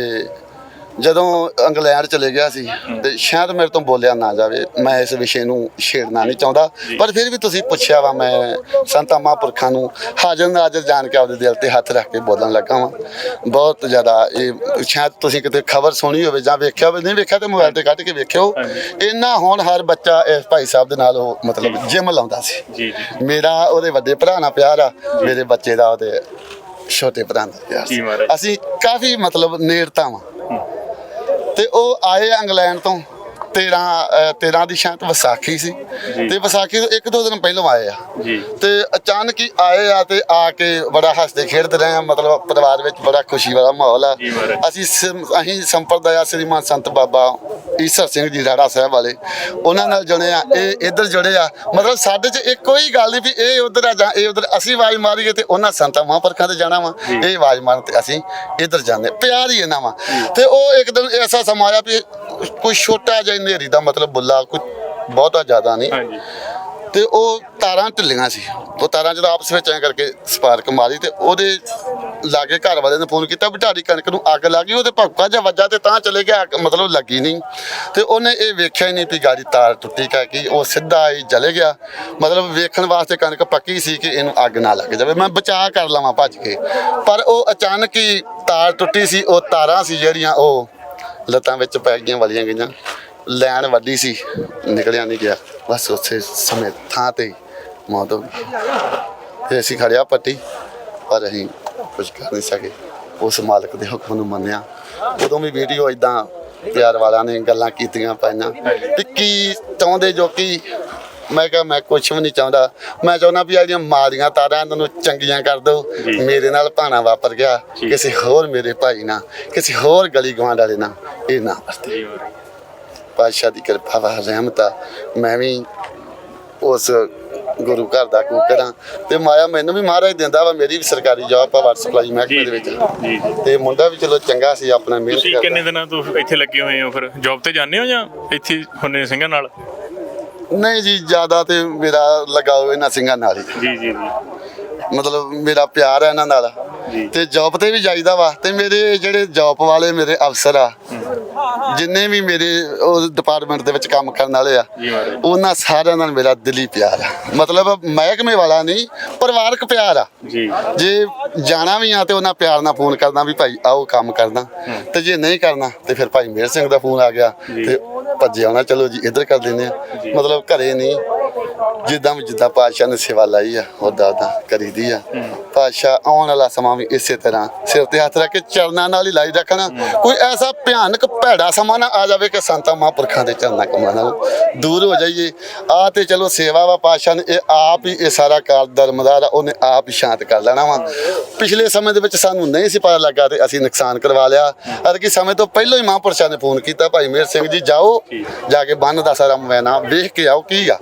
Speaker 3: ਜਦੋਂ ਇੰਗਲੈਂਡ ਚਲੇ ਗਿਆ ਸੀ ਤੇ ਸ਼ਾਇਦ ਮੇਰੇ ਤੋਂ ਬੋਲਿਆ ਨਾ ਜਾਵੇ ਮੈਂ ਇਸ ਵਿਸ਼ੇ ਨੂੰ ਛੇੜਨਾ ਨਹੀਂ ਚਾਹੁੰਦਾ। ਪਰ ਫਿਰ ਵੀ ਤੁਸੀਂ ਪੁੱਛਿਆ ਵਾ ਮੈਂ ਸੰਤਾਂ ਮਹਾਂਪੁਰਖਾਂ ਨੂੰ ਹਾਜ਼ਰ ਨਾਜ਼ਰ ਜਾਣ ਕੇ ਆਪਦੇ ਦਿਲ ਤੇ ਹੱਥ ਰੱਖ ਕੇ ਬੋਲਣ ਲੱਗਾ ਵਾਂ। ਬਹੁਤ ਜ਼ਿਆਦਾ ਇਹ ਸ਼ਾਇਦ ਤੁਸੀਂ ਕਿਤੇ ਖਬਰ ਸੁਣੀ ਹੋਵੇ ਜਾਂ ਵੇਖਿਆ ਹੋਵੇ ਨਹੀਂ ਵੇਖਿਆ ਤੇ ਮੋਬਾਈਲ ਤੇ ਕੱਢ ਕੇ ਵੇਖਿਓ। ਇੰਨਾ ਹੁਣ ਹਰ ਬੱਚਾ ਇਸ ਭਾਈ ਸਾਹਿਬ ਦੇ ਨਾਲ ਉਹ ਮਤਲਬ ਜਿਮ ਲਾਉਂਦਾ ਸੀ।
Speaker 1: ਜੀ ਜੀ।
Speaker 3: ਮੇਰਾ ਉਹਦੇ ਵੱਡੇ ਭਰਾ ਨਾਲ ਪਿਆਰ ਆ ਮੇਰੇ ਬੱਚੇ ਦਾ ਉਹਦੇ ਛੋਟੇ ਭਰਾ ਨਾਲ ਪਿਆਰ ਸੀ। ਅਸੀਂ ਕਾਫੀ ਮਤਲਬ ਨੇੜਤਾ ਵਾਂ। ਤੇ ਉਹ ਆਏ ਇੰਗਲੈਂਡ ਤੋਂ। 13 ਅਹ 13 ਦੀ ਸ਼ਾਇਦ ਵਿਸਾਖੀ ਸੀ। ਤੇ ਵਿਸਾਖੀ ਤੋਂ ਇੱਕ ਦੋ ਦਿਨ ਪਹਿਲਾਂ ਆਏ ਆ। ਤੇ ਅਚਾਨਕ ਹੀ ਆਏ ਆ ਤੇ ਆ ਕੇ ਬੜਾ ਹੱਸਦੇ ਖੇਡਦੇ ਰਹੇ ਆ। ਮਤਲਬ ਪਰਿਵਾਰ ਵਿੱਚ ਬੜਾ ਖੁਸ਼ੀ ਵਾਲਾ ਮਾਹੌਲ ਆ। ਅਸੀਂ ਅਸੀਂ ਸੰਪਰਦਾਇਆ ਸ੍ਰੀਮਾਨ ਸੰਤ ਬਾਬਾ ਈਸਰ ਸਿੰਘ ਜੀ ਰਾੜਾ ਸਾਹਿਬ ਵਾਲੇ ਉਹਨਾਂ ਨਾਲ ਜੁੜੇ ਆ। ਇਹ ਇੱਧਰ ਜੁੜੇ ਆ। ਮਤਲਬ ਸਾਡੇ 'ਚ ਇੱਕ ਕੋਈ ਗੱਲ ਨਹੀਂ ਵੀ ਇਹ ਉਧਰ ਆ ਜਾਂ ਇਹ ਉਧਰ। ਅਸੀਂ ਆਵਾਜ਼ ਮਾਰੀਏ ਤੇ ਉਹਨਾਂ ਸੰਤਾਂ ਮਹਾਂਪੁਰਖਾਂ ਤੇ ਜਾਣਾ ਵਾ। ਇਹ ਆਵਾਜ਼ ਮਾਰਨ ਤੇ ਅਸੀਂ ਇੱਧਰ ਜਾਂਦੇ। ਪਿਆਰ ਹੀ ਇਹਨਾਂ ਵਾ। ਤੇ ਉਹ ਇੱਕ ਦਿਨ ਐਸਾ ਸਮਾਂ ਆਇਆ ਵੀ ਕੋਈ ਛੋਟਾ ਜਿਹਾ ਹਨੇਰੀ ਦਾ ਮਤਲਬ ਬੁੱਲਾ ਕੋਈ ਬਹੁਤਾ ਜ਼ਿਆਦਾ ਨਹੀਂ।
Speaker 1: ਹਾਂਜੀ।
Speaker 3: ਤੇ ਉਹ ਤਾਰਾਂ ਢਿੱਲੀਆਂ ਸੀ। ਉਹ ਤਾਰਾਂ ਜਦੋਂ ਆਪਸ ਵਿੱਚ ਐ ਕਰਕੇ ਸਪਾਰਕ ਮਾਰੀ ਤੇ ਉਹਦੇ ਲਾਗੇ ਘਰ ਵਾਲੇ ਨੇ ਫੋਨ ਕੀਤਾ ਵੀ ਕਣਕ ਨੂੰ ਅੱਗ ਲੱਗ ਗਈ ਉਹਦੇ ਭੌਕਾ ਜਾਂ ਵੱਜਾ ਤੇ ਤਾਂ ਚਲੇ ਗਿਆ ਮਤਲਬ ਲੱਗੀ ਨਹੀਂ। ਤੇ ਉਹਨੇ ਇਹ ਵੇਖਿਆ ਹੀ ਨਹੀਂ ਵੀ ਗਾੜੀ ਤਾਰ ਟੁੱਟੀ ਕਾ ਕਿ ਉਹ ਸਿੱਧਾ ਹੀ ਚਲੇ ਗਿਆ। ਮਤਲਬ ਵੇਖਣ ਵਾਸਤੇ ਕਣਕ ਪੱਕੀ ਸੀ ਕਿ ਇਹਨੂੰ ਅੱਗ ਨਾ ਲੱਗ ਜਾਵੇ। ਮੈਂ ਬਚਾਅ ਕਰ ਲਵਾਂ ਭੱਜ ਕੇ। ਪਰ ਉਹ ਅਚਾਨਕ ਹੀ ਤਾਰ ਟੁੱਟੀ ਸੀ ਉਹ ਤਾਰਾਂ ਸੀ ਜਿਹੜੀਆਂ ਉਹ ਲੱਤਾਂ ਵਿੱਚ ਪੈ ਗਈਆਂ, ਵਲੀਆਂ ਗਈਆਂ। ਲੈਣ ਵੱਡੀ ਸੀ, ਨਿਕਲਿਆ ਨਹੀਂ ਗਿਆ। ਬਸ ਉਸੇ ਸਮੇਂ, ਥਾਂ ਤੇ ਮੌਤ ਹੋ ਗਈ। ਤੇ ਅਸੀਂ ਖੜਿਆ ਪੱਟੀ, ਪਰ ਅਸੀਂ ਕੁਝ ਕਰ ਨਹੀਂ ਸਕੇ। ਉਸ ਮਾਲਕ ਦੇ ਹੁਕਮ ਨੂੰ ਮੰਨਿਆ। ਉਦੋਂ ਵੀ ਵੀਡੀਓ ਇਦਾਂ ਪਿਆਰ ਵਾਲਿਆਂ ਨੇ ਗੱਲਾਂ ਕੀਤੀਆਂ ਪਾਈਆਂ। ਕਿ ਕੀ ਚਾਹੁੰਦੇ ਜੋ ਕਿ ਮੈਂ ਕਿਹਾ ਮੈਂ ਕੁਝ ਵੀ ਨਹੀਂ ਚਾਹੁੰਦਾ। ਮੈਂ ਚਾਹੁੰਦਾ ਵੀ ਜਿਹੜੀਆਂ ਮਾੜੀਆਂ ਤਾਰਾਂ ਇਹਨਾਂ ਨੂੰ ਚੰਗੀਆਂ ਕਰ ਦਿਓ। ਮੇਰੇ ਨਾਲ ਭਾਣਾ ਵਾਪਰ ਗਿਆ। ਕਿਸੇ ਹੋਰ ਮੇਰੇ ਭਾਈ ਨਾਲ ਕਿਸੇ ਹੋਰ ਗਲੀ ਗਵਾਂਡ ਵਾਲੇ ਨਾਲ ਇਹ ਨਾ ਵਰਤੇ। ਪਾਤਸ਼ਾਹ ਦੀ ਕਿਰਪਾ ਵਾ ਰਹਿਮਤ ਆ। ਮੈਂ ਵੀ ਉਸ ਗੁਰੂ ਘਰ ਦਾ ਕੂਕਰਾਂ ਤੇ ਮਾਇਆ ਮੈਨੂੰ ਵੀ ਮਹਾਰਾਜ ਦਿੰਦਾ ਵਾ ਮੇਰੀ ਵੀ ਸਰਕਾਰੀ ਜੌਬ ਆ ਵਾਟਰ ਸਪਲਾਈ ਮਹਿਕਮੇ ਦੇ ਵਿੱਚ। ਤੇ ਮੁੰਡਾ ਵੀ ਚਲੋ ਚੰਗਾ ਸੀ ਆਪਣਾ ਮਿਹਨਤ
Speaker 1: ਤੁਸੀਂ ਕਿੰਨੇ ਦਿਨਾਂ ਤੋਂ ਇੱਥੇ ਲੱਗੇ ਹੋਏ ਹੋ ਫਿਰ? ਜੌਬ ਤੇ ਜਾਂਦੇ ਹੋ ਜਾਂ ਇੱਥੇ ਹੁੰਨੇ ਸਿੰਘਾਂ ਨਾਲ?
Speaker 3: ਨਹੀਂ ਜੀ ਜ਼ਿਆਦਾ ਤੇ ਮੇਰਾ ਲਗਾਓ ਇਹਨਾਂ ਸਿੰਘਾਂ ਨਾਲ ਹੀ।
Speaker 1: ਜੀ ਜੀ ਜੀ।
Speaker 3: ਮਤਲਬ ਮੇਰਾ ਪਿਆਰ ਹੈ ਇਹਨਾਂ ਨਾਲ। ਤੇ ਜੌਬ ਤੇ ਵੀ ਜਾਈਦਾ ਵਾ ਤੇ ਮੇਰੇ ਜਿਹੜੇ ਜੌਬ ਵਾਲੇ ਮੇਰੇ ਅਫਸਰ ਆ ਜਿੰਨੇ ਵੀ ਮੇਰੇ ਉਹ ਡਿਪਾਰਟਮੈਂਟ ਦੇ ਵਿੱਚ ਕੰਮ ਕਰਨ ਵਾਲੇ ਆ ਉਹਨਾਂ ਸਾਰਿਆਂ ਨਾਲ ਮੇਰਾ ਦਿਲੀ ਪਿਆਰ ਆ। ਮਤਲਬ ਮਹਿਕਮੇ ਵਾਲਾ ਨਹੀਂ ਪਰਿਵਾਰਕ ਪਿਆਰ ਆ।
Speaker 1: ਜੀ।
Speaker 3: ਜਾਣਾ ਵੀ ਆ ਤੇ ਉਹਨਾਂ ਪਿਆਰ ਨਾਲ ਫੋਨ ਕਰਦਾ ਵੀ ਭਾਈ ਆਓ ਕੰਮ ਕਰਨਾ। ਤੇ ਜੇ ਨਹੀਂ ਕਰਨਾ ਤੇ ਫਿਰ ਭਾਈ ਮੇਰ ਸਿੰਘ ਦਾ ਫੋਨ ਆ ਗਿਆ। ਤੇ ਭੱਜੇ ਆਉਣਾ ਚਲੋ ਜੀ ਇੱਧਰ ਕਰ ਦਿੰਦੇ ਆ। ਮਤਲਬ ਘਰੇ ਨਹੀਂ। ਜਿੱਦਾਂ ਵੀ ਜਿੱਦਾਂ ਪਾਤਸ਼ਾਹ ਨੇ ਸੇਵਾ ਲਾਈ ਆ ਉਦਾਂ ਉਦਾਂ ਕਰੀਦੀ ਆ। ਪਾਤਸ਼ਾਹ ਆਉਣ ਵਾਲਾ ਸਮਾਂ ਵੀ ਇਸੇ ਤਰ੍ਹਾਂ ਸਿਰ ਤੇ ਹੱਥ ਰੱਖ ਕੇ ਚਰਨਾਂ ਨਾਲ ਹੀ ਲਾਈ ਰੱਖਣਾ। ਕੋਈ ਐਸਾ ਭਿਆਨਕ ਭੈੜਾ ਸਮਾਂ ਨਾ ਆ ਜਾਵੇ ਕਿ ਸੰਤਾਂ ਮਹਾਂਪੁਰਖਾਂ ਦੇ ਚਰਨਾਂ ਕਮਾਂ ਨਾਲ ਦੂਰ ਹੋ ਜਾਈਏ। ਆ ਤੇ ਚਲੋ ਸੇਵਾ ਵਾ ਪਾਤਸ਼ਾਹ ਨੇ ਇਹ ਆਪ ਹੀ ਇਹ ਸਾਰਾ ਕਾਲ ਧਰਮਦਾਰ ਆ ਉਹਨੇ ਆਪ ਹੀ ਸ਼ਾਂਤ ਕਰ ਲੈਣਾ ਵਾ। ਪਿਛਲੇ ਸਮੇਂ ਦੇ ਵਿੱਚ ਸਾਨੂੰ ਨਹੀਂ ਸੀ ਪਤਾ ਲੱਗਾ ਤੇ ਅਸੀਂ ਨੁਕਸਾਨ ਕਰਵਾ ਲਿਆ। ਅਰਕੀ ਸਮੇਂ ਤੋਂ ਪਹਿਲਾਂ ਹੀ ਮਹਾਂਪੁਰਸ਼ਾਂ ਨੇ ਫੋਨ ਕੀਤਾ ਭਾਈ ਮੇਰ ਸਿੰਘ ਜੀ ਜਾਓ ਜਾ ਕੇ ਬੰਨ ਦਾ ਸਾਰਾ ਮਵੈਨਾ ਵੇਖ ਕੇ ਆਓ ਕੀ ਆ?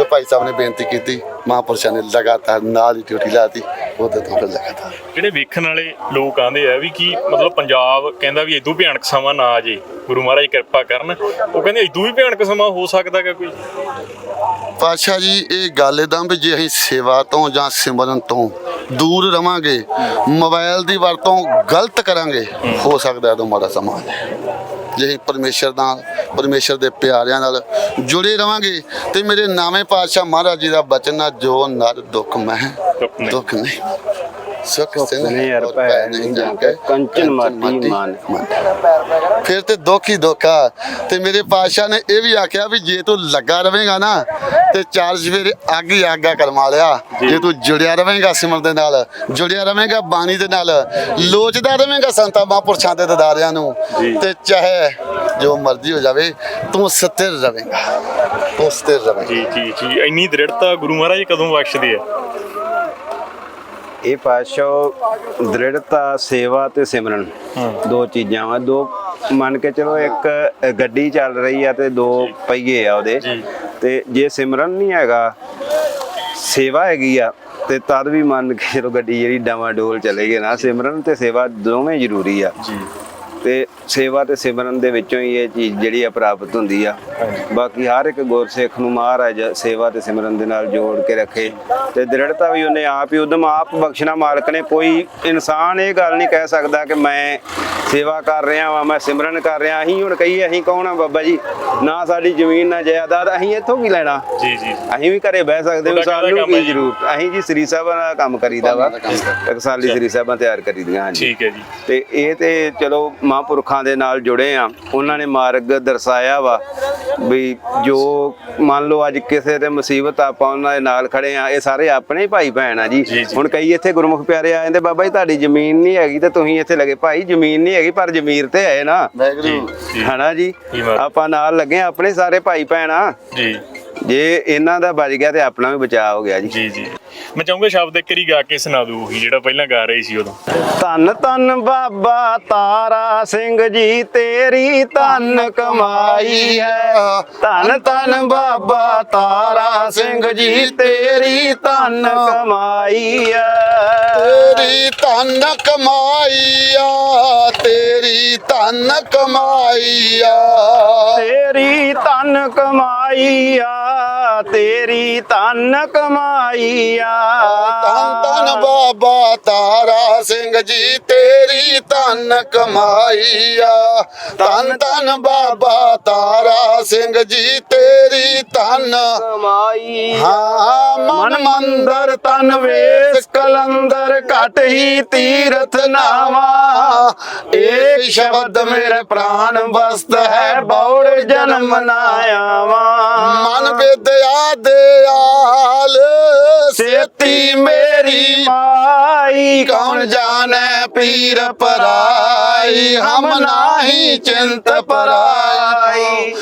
Speaker 3: ਜਦੋਂ ਭਾਈ ਸਾਹਿਬ ਨੇ ਬੇਨਤੀ ਕੀਤੀ ਮਹਾਂਪੁਰਸ਼ਾਂ ਨੇ ਲਗਾਤਾਰ ਨਾਲ ਹੀ ਡਿਊਟੀ ਲਾਤੀ ਉਹਦੇ ਤੋਂ ਫਿਰ ਲਗਾਤਾਰ।
Speaker 1: ਜਿਹੜੇ ਵੇਖਣ ਵਾਲੇ ਲੋਕ ਆਂਦੇ ਆ ਵੀ ਕੀ ਮਤਲਬ ਪੰਜਾਬ ਕਹਿੰਦਾ ਵੀ ਇਦੋਂ ਭਿਆਨਕ ਸਮਾਂ ਨਾ ਆ ਜੇ ਗੁਰੂ ਮਹਾਰਾਜ ਕਿਰਪਾ ਕਰਨ ਉਹ ਕਹਿੰਦੇ ਇਦੋਂ ਵੀ ਭਿਆਨਕ ਸਮਾਂ ਹੋ ਸਕਦਾ ਕਿ ਕੋਈ?
Speaker 3: ਪਾਤਸ਼ਾਹ ਜੀ ਇਹ ਗੱਲ ਇਦਾਂ ਵੀ ਜੇ ਅਸੀਂ ਸੇਵਾ ਤੋਂ ਜਾਂ ਸਿਮਰਨ ਤੋਂ ਦੂਰ ਰਵਾਂਗੇ ਮੋਬਾਈਲ ਦੀ ਵਰਤੋਂ ਗਲਤ ਕਰਾਂਗੇ ਹੋ ਸਕਦਾ ਉਦੋਂ ਮਾੜਾ ਸਮਾਂ ਆ ਜਾਏ। ਜੇ ਅਸੀਂ ਪਰਮੇਸ਼ਰ ਨਾਲ ਪਰਮੇਸ਼ਰ ਦੇ ਪਿਆਰਿਆਂ ਨਾਲ ਜੁੜੇ ਰਵਾਂਗੇ ਤੇ ਮੇਰੇ ਨਾਵੇਂ ਪਾਤਸ਼ਾਹ ਮਹਾਰਾਜ ਜੀ ਦਾ ਬਚਨ ਆ ਜੋ ਨਰ ਦੁੱਖ ਮਹਿ
Speaker 1: ਦੁੱਖ ਨਹੀਂ।
Speaker 3: ਦੁੱਖ ਨਹੀਂ ਸੁਖ ਸਿਨ
Speaker 2: ਨਹੀਂ ਅਰ ਭੈ ਨਹੀਂ ਜਾਗੇ ਕੰਚਨ ਮਾਟੀ ਮਾਨ।
Speaker 3: ਫਿਰ ਤੇ ਦੁੱਖ ਹੀ ਦੁੱਖ। ਤੇ ਮੇਰੇ ਪਾਤਸ਼ਾਹ ਨੇ ਇਹ ਵੀ ਆਖਿਆ ਵੀ ਜੇ ਤੂੰ ਲੱਗਾ ਰਵੇਂਗਾ ਨਾ ਤੇ ਚਾਰ ਸਵੇਰੇ ਅੱਗ ਹੀ ਆਗਾ ਕਰਮਾ ਲਿਆ ਜੇ। ਤੂੰ ਜੁੜਿਆ ਰਵੇਂਗਾ ਸਿਮਰ ਦੇ ਨਾਲ ਜੁੜਿਆ ਰਵੇਂਗਾ ਬਾਣੀ ਦੇ ਨਾਲ ਲੋਚਦਾ ਰਵੇਂਗਾ ਸੰਤਾਂ ਮਹਾਂਪੁਰਸ਼ਾਂ ਦੇ ਦਦਾਰਿਆਂ ਨੂੰ। ਤੇ ਚਾਹੇ ਜੋ ਮਰਜ਼ੀ ਹੋ ਜਾਵੇ ਤੂੰ ਸਥਿਰ ਰਵੇਂਗਾ ਤੂੰ ਸਥਿਰ ਰਵੇਂਗਾ
Speaker 1: ਜੀ ਜੀ ਜੀ। ਇੰਨੀ ਦ੍ਰਿੜਤਾ ਗੁਰੂ ਮਹਾਰਾਜ ਕਦੋਂ ਬਖਸ਼ਦੇ ਆ
Speaker 2: ਇਹ ਪਾਤਸ਼ਾਹ ਦ੍ਰਿੜਤਾ ਸੇਵਾ ਤੇ ਸਿਮਰਨ। ਦੋ ਚੀਜ਼ਾਂ ਵਾ। ਦੋ ਮੰਨ ਕੇ ਚਲੋ ਇੱਕ ਗੱਡੀ ਚੱਲ ਰਹੀ ਆ ਤੇ ਦੋ ਪਹੀਏ ਆ ਉਹਦੇ। ਤੇ ਜੇ ਸਿਮਰਨ ਨਹੀਂ ਹੈਗਾ ਸੇਵਾ ਹੈਗੀ ਆ ਤੇ ਤਦ ਵੀ ਮੰਨ ਕੇ ਚਲੋ ਗੱਡੀ ਜਿਹੜੀ ਡਾਵਾਂ ਡੋਲ ਚਲੇਗੀ ਨਾ। ਸਿਮਰਨ ਤੇ ਸੇਵਾ ਦੋਵੇਂ ਜ਼ਰੂਰੀ ਆ।
Speaker 1: ਜੀ।
Speaker 2: ਤੇ ਸੇਵਾ ਤੇ ਸਿਮਰਨ ਦੇ ਵਿੱਚੋਂ ਹੀ ਇਹ ਚੀਜ਼ ਜਿਹੜੀ ਆ ਪ੍ਰਾਪਤ ਹੁੰਦੀ ਆ। ਬਾਕੀ ਹਰ ਇੱਕ ਗੁਰਸਿੱਖ ਨੂੰ ਮਹਾਰਾਜ ਸੇਵਾ ਤੇ ਸਿਮਰਨ ਦੇ ਨਾਲ ਜੋੜ ਕੇ ਰੱਖੇ। ਤੇ ਦ੍ਰਿੜਤਾ ਵੀ ਉਹਨੇ ਆਪ ਹੀ ਉਦਮ ਆਪ ਬਖਸ਼ਣਾ ਮਾਲਕ ਨੇ। ਕੋਈ ਇਨਸਾਨ ਇਹ ਗੱਲ ਨਹੀਂ ਕਹਿ ਸਕਦਾ ਕਿ ਮੈਂ ਸੇਵਾ ਕਰ ਰਿਹਾ ਵਾਂ ਮੈਂ ਸਿਮਰਨ ਕਰ ਰਿਹਾ। ਅਸੀਂ ਹੁਣ ਕਹੀਏ ਅਸੀਂ ਕੌਣ ਆ ਬਾਬਾ ਜੀ? ਨਾ ਸਾਡੀ ਜ਼ਮੀਨ ਨਾ ਜਾਇਦਾਦ। ਅਸੀਂ ਇੱਥੋਂ ਕੀ ਲੈਣਾ?
Speaker 1: ਜੀ ਜੀ।
Speaker 2: ਅਸੀਂ ਵੀ ਘਰੇ ਬਹਿ ਸਕਦੇ ਹਾਂ। ਸਾਨੂੰ
Speaker 1: ਹੈ
Speaker 2: ਕੀ
Speaker 1: ਜੀ?
Speaker 2: ਜ਼ਰੂਰਤ? ਅਸੀਂ ਜੀ ਸ੍ਰੀ ਸਾਹਿਬਾਂ ਦਾ ਕੰਮ ਕਰੀਦਾ ਵਾ। ਟਕਸਾਲੀ ਸ੍ਰੀ ਸਾਹਿਬਾਂ ਤਿਆਰ ਕਰੀਦੀਆਂ ਹਾਂਜੀ।
Speaker 1: ਠੀਕ ਹੈ ਜੀ।
Speaker 2: ਤੇ ਇਹ ਤੇ ਚਲੋ ਮਹਾਂਪੁਰਖਾਂ ਦੇ ਨਾਲ ਜੁੜੇ ਆ। ਉਹਨਾਂ ਨੇ ਮਾਰਗ ਦਰਸਾਇਆ ਵਾ ਵੀ ਜੋ ਮੰਨ ਲਓ ਅੱਜ ਕਿਸੇ ਤੇ ਮੁਸੀਬਤ ਆਪਾਂ ਉਹਨਾਂ ਦੇ ਨਾਲ ਖੜੇ ਆ ਇਹ ਸਾਰੇ ਆਪਣੇ ਭਾਈ ਭੈਣ ਆ ਜੀ। ਹੁਣ ਕਈ ਇੱਥੇ ਗੁਰਮੁਖ ਪਿਆਰੇ ਆ ਜਾਂਦੇ ਬਾਬਾ ਜੀ ਤੁਹਾਡੀ ਜ਼ਮੀਨ ਨਹੀਂ ਹੈਗੀ ਤੇ ਤੁਸੀਂ ਇੱਥੇ ਲੱਗੇ। ਭਾਈ ਜ਼ਮੀਨ ਨਹੀਂ ਹੈਗੀ ਪਰ ਜ਼ਮੀਰ ਤੇ ਹੈ ਨਾ ਹਨਾ ਜੀ। ਆਪਾਂ ਨਾਲ ਲੱਗੇ ਆਪਣੇ ਸਾਰੇ ਭਾਈ ਭੈਣ ਆ।
Speaker 1: ਜੀ।
Speaker 2: ਜੇ ਇਹਨਾਂ ਦਾ ਬਚ ਗਿਆ ਤੇ ਆਪਣਾ ਵੀ ਬਚਾਅ ਹੋ ਗਿਆ ਜੀ।
Speaker 1: ਜੀ ਜੀ। ਮੈਂ ਚਾਹੂੰਗਾ ਸ਼ਬਦ ਇੱਕ ਵਾਰੀ ਗਾ ਕੇ ਸੁਣਾ ਦਿਓ ਉਹੀ ਜਿਹੜਾ ਪਹਿਲਾਂ ਗਾ ਰਹੇ ਸੀ ਉਦੋਂ।
Speaker 2: ਧੰਨ ਧੰਨ ਬਾਬਾ ਤਾਰਾ ਸਿੰਘ ਜੀ ਤੇਰੀ ਧੰਨ ਕਮਾਈ ਹੈ। ਧੰਨ ਧੰਨ ਬਾਬਾ ਤਾਰਾ ਸਿੰਘ ਜੀ ਤੇਰੀ ਧੰਨ ਕਮਾਈ ਹੈ।
Speaker 3: ਤੇਰੀ ਧਨ ਕਮਾਈਆ ਤੇਰੀ ਧਨ ਕਮਾਈਆ
Speaker 2: ਤੇਰੀ ਧੰਨ ਕਮਾਈ ਆ ਤੇਰੀ ਧਨ ਕਮਾਈ ਆ
Speaker 3: ਧੰਨ ਧੰਨ ਬਾਬਾ ਤਾਰਾ ਸਿੰਘ ਜੀ ਤੇਰੀ ਧੰਨ ਕਮਾਈ ਆ ਧੰਨ ਧੰਨ ਬਾਬਾ ਤਾਰਾ ਸਿੰਘ ਜੀ ਤੇਰੀ ਧੰਨ
Speaker 2: ਕਮਾਈ
Speaker 3: ਹਾਂ
Speaker 2: ਮਨ ਮੰਦਰ ਤਨ ਵੇਸ ਕਲੰਦਰ ਘਟ ਹੀ ਤੀਰਥ ਨਾਵਾ। ਏਕ ਸ਼ਬਦ ਮੇਰੇ ਪ੍ਰਾਨ ਬਸਤ ਹੈ ਬੌੜ ਜਨਮ ਨਾ ਆਵਾ
Speaker 3: ਮਨ ਵਿਦਿਆ ਦਿਆਲ
Speaker 2: ਸੇਤੀ ਮੇਰੀ ਮਾਈ।
Speaker 3: ਕੌਣ ਜਾਣੈ ਪੀਰ ਪਰਾਈ? ਹਮ ਨਾਹੀ ਚਿੰਤ ਪਰਾਈ।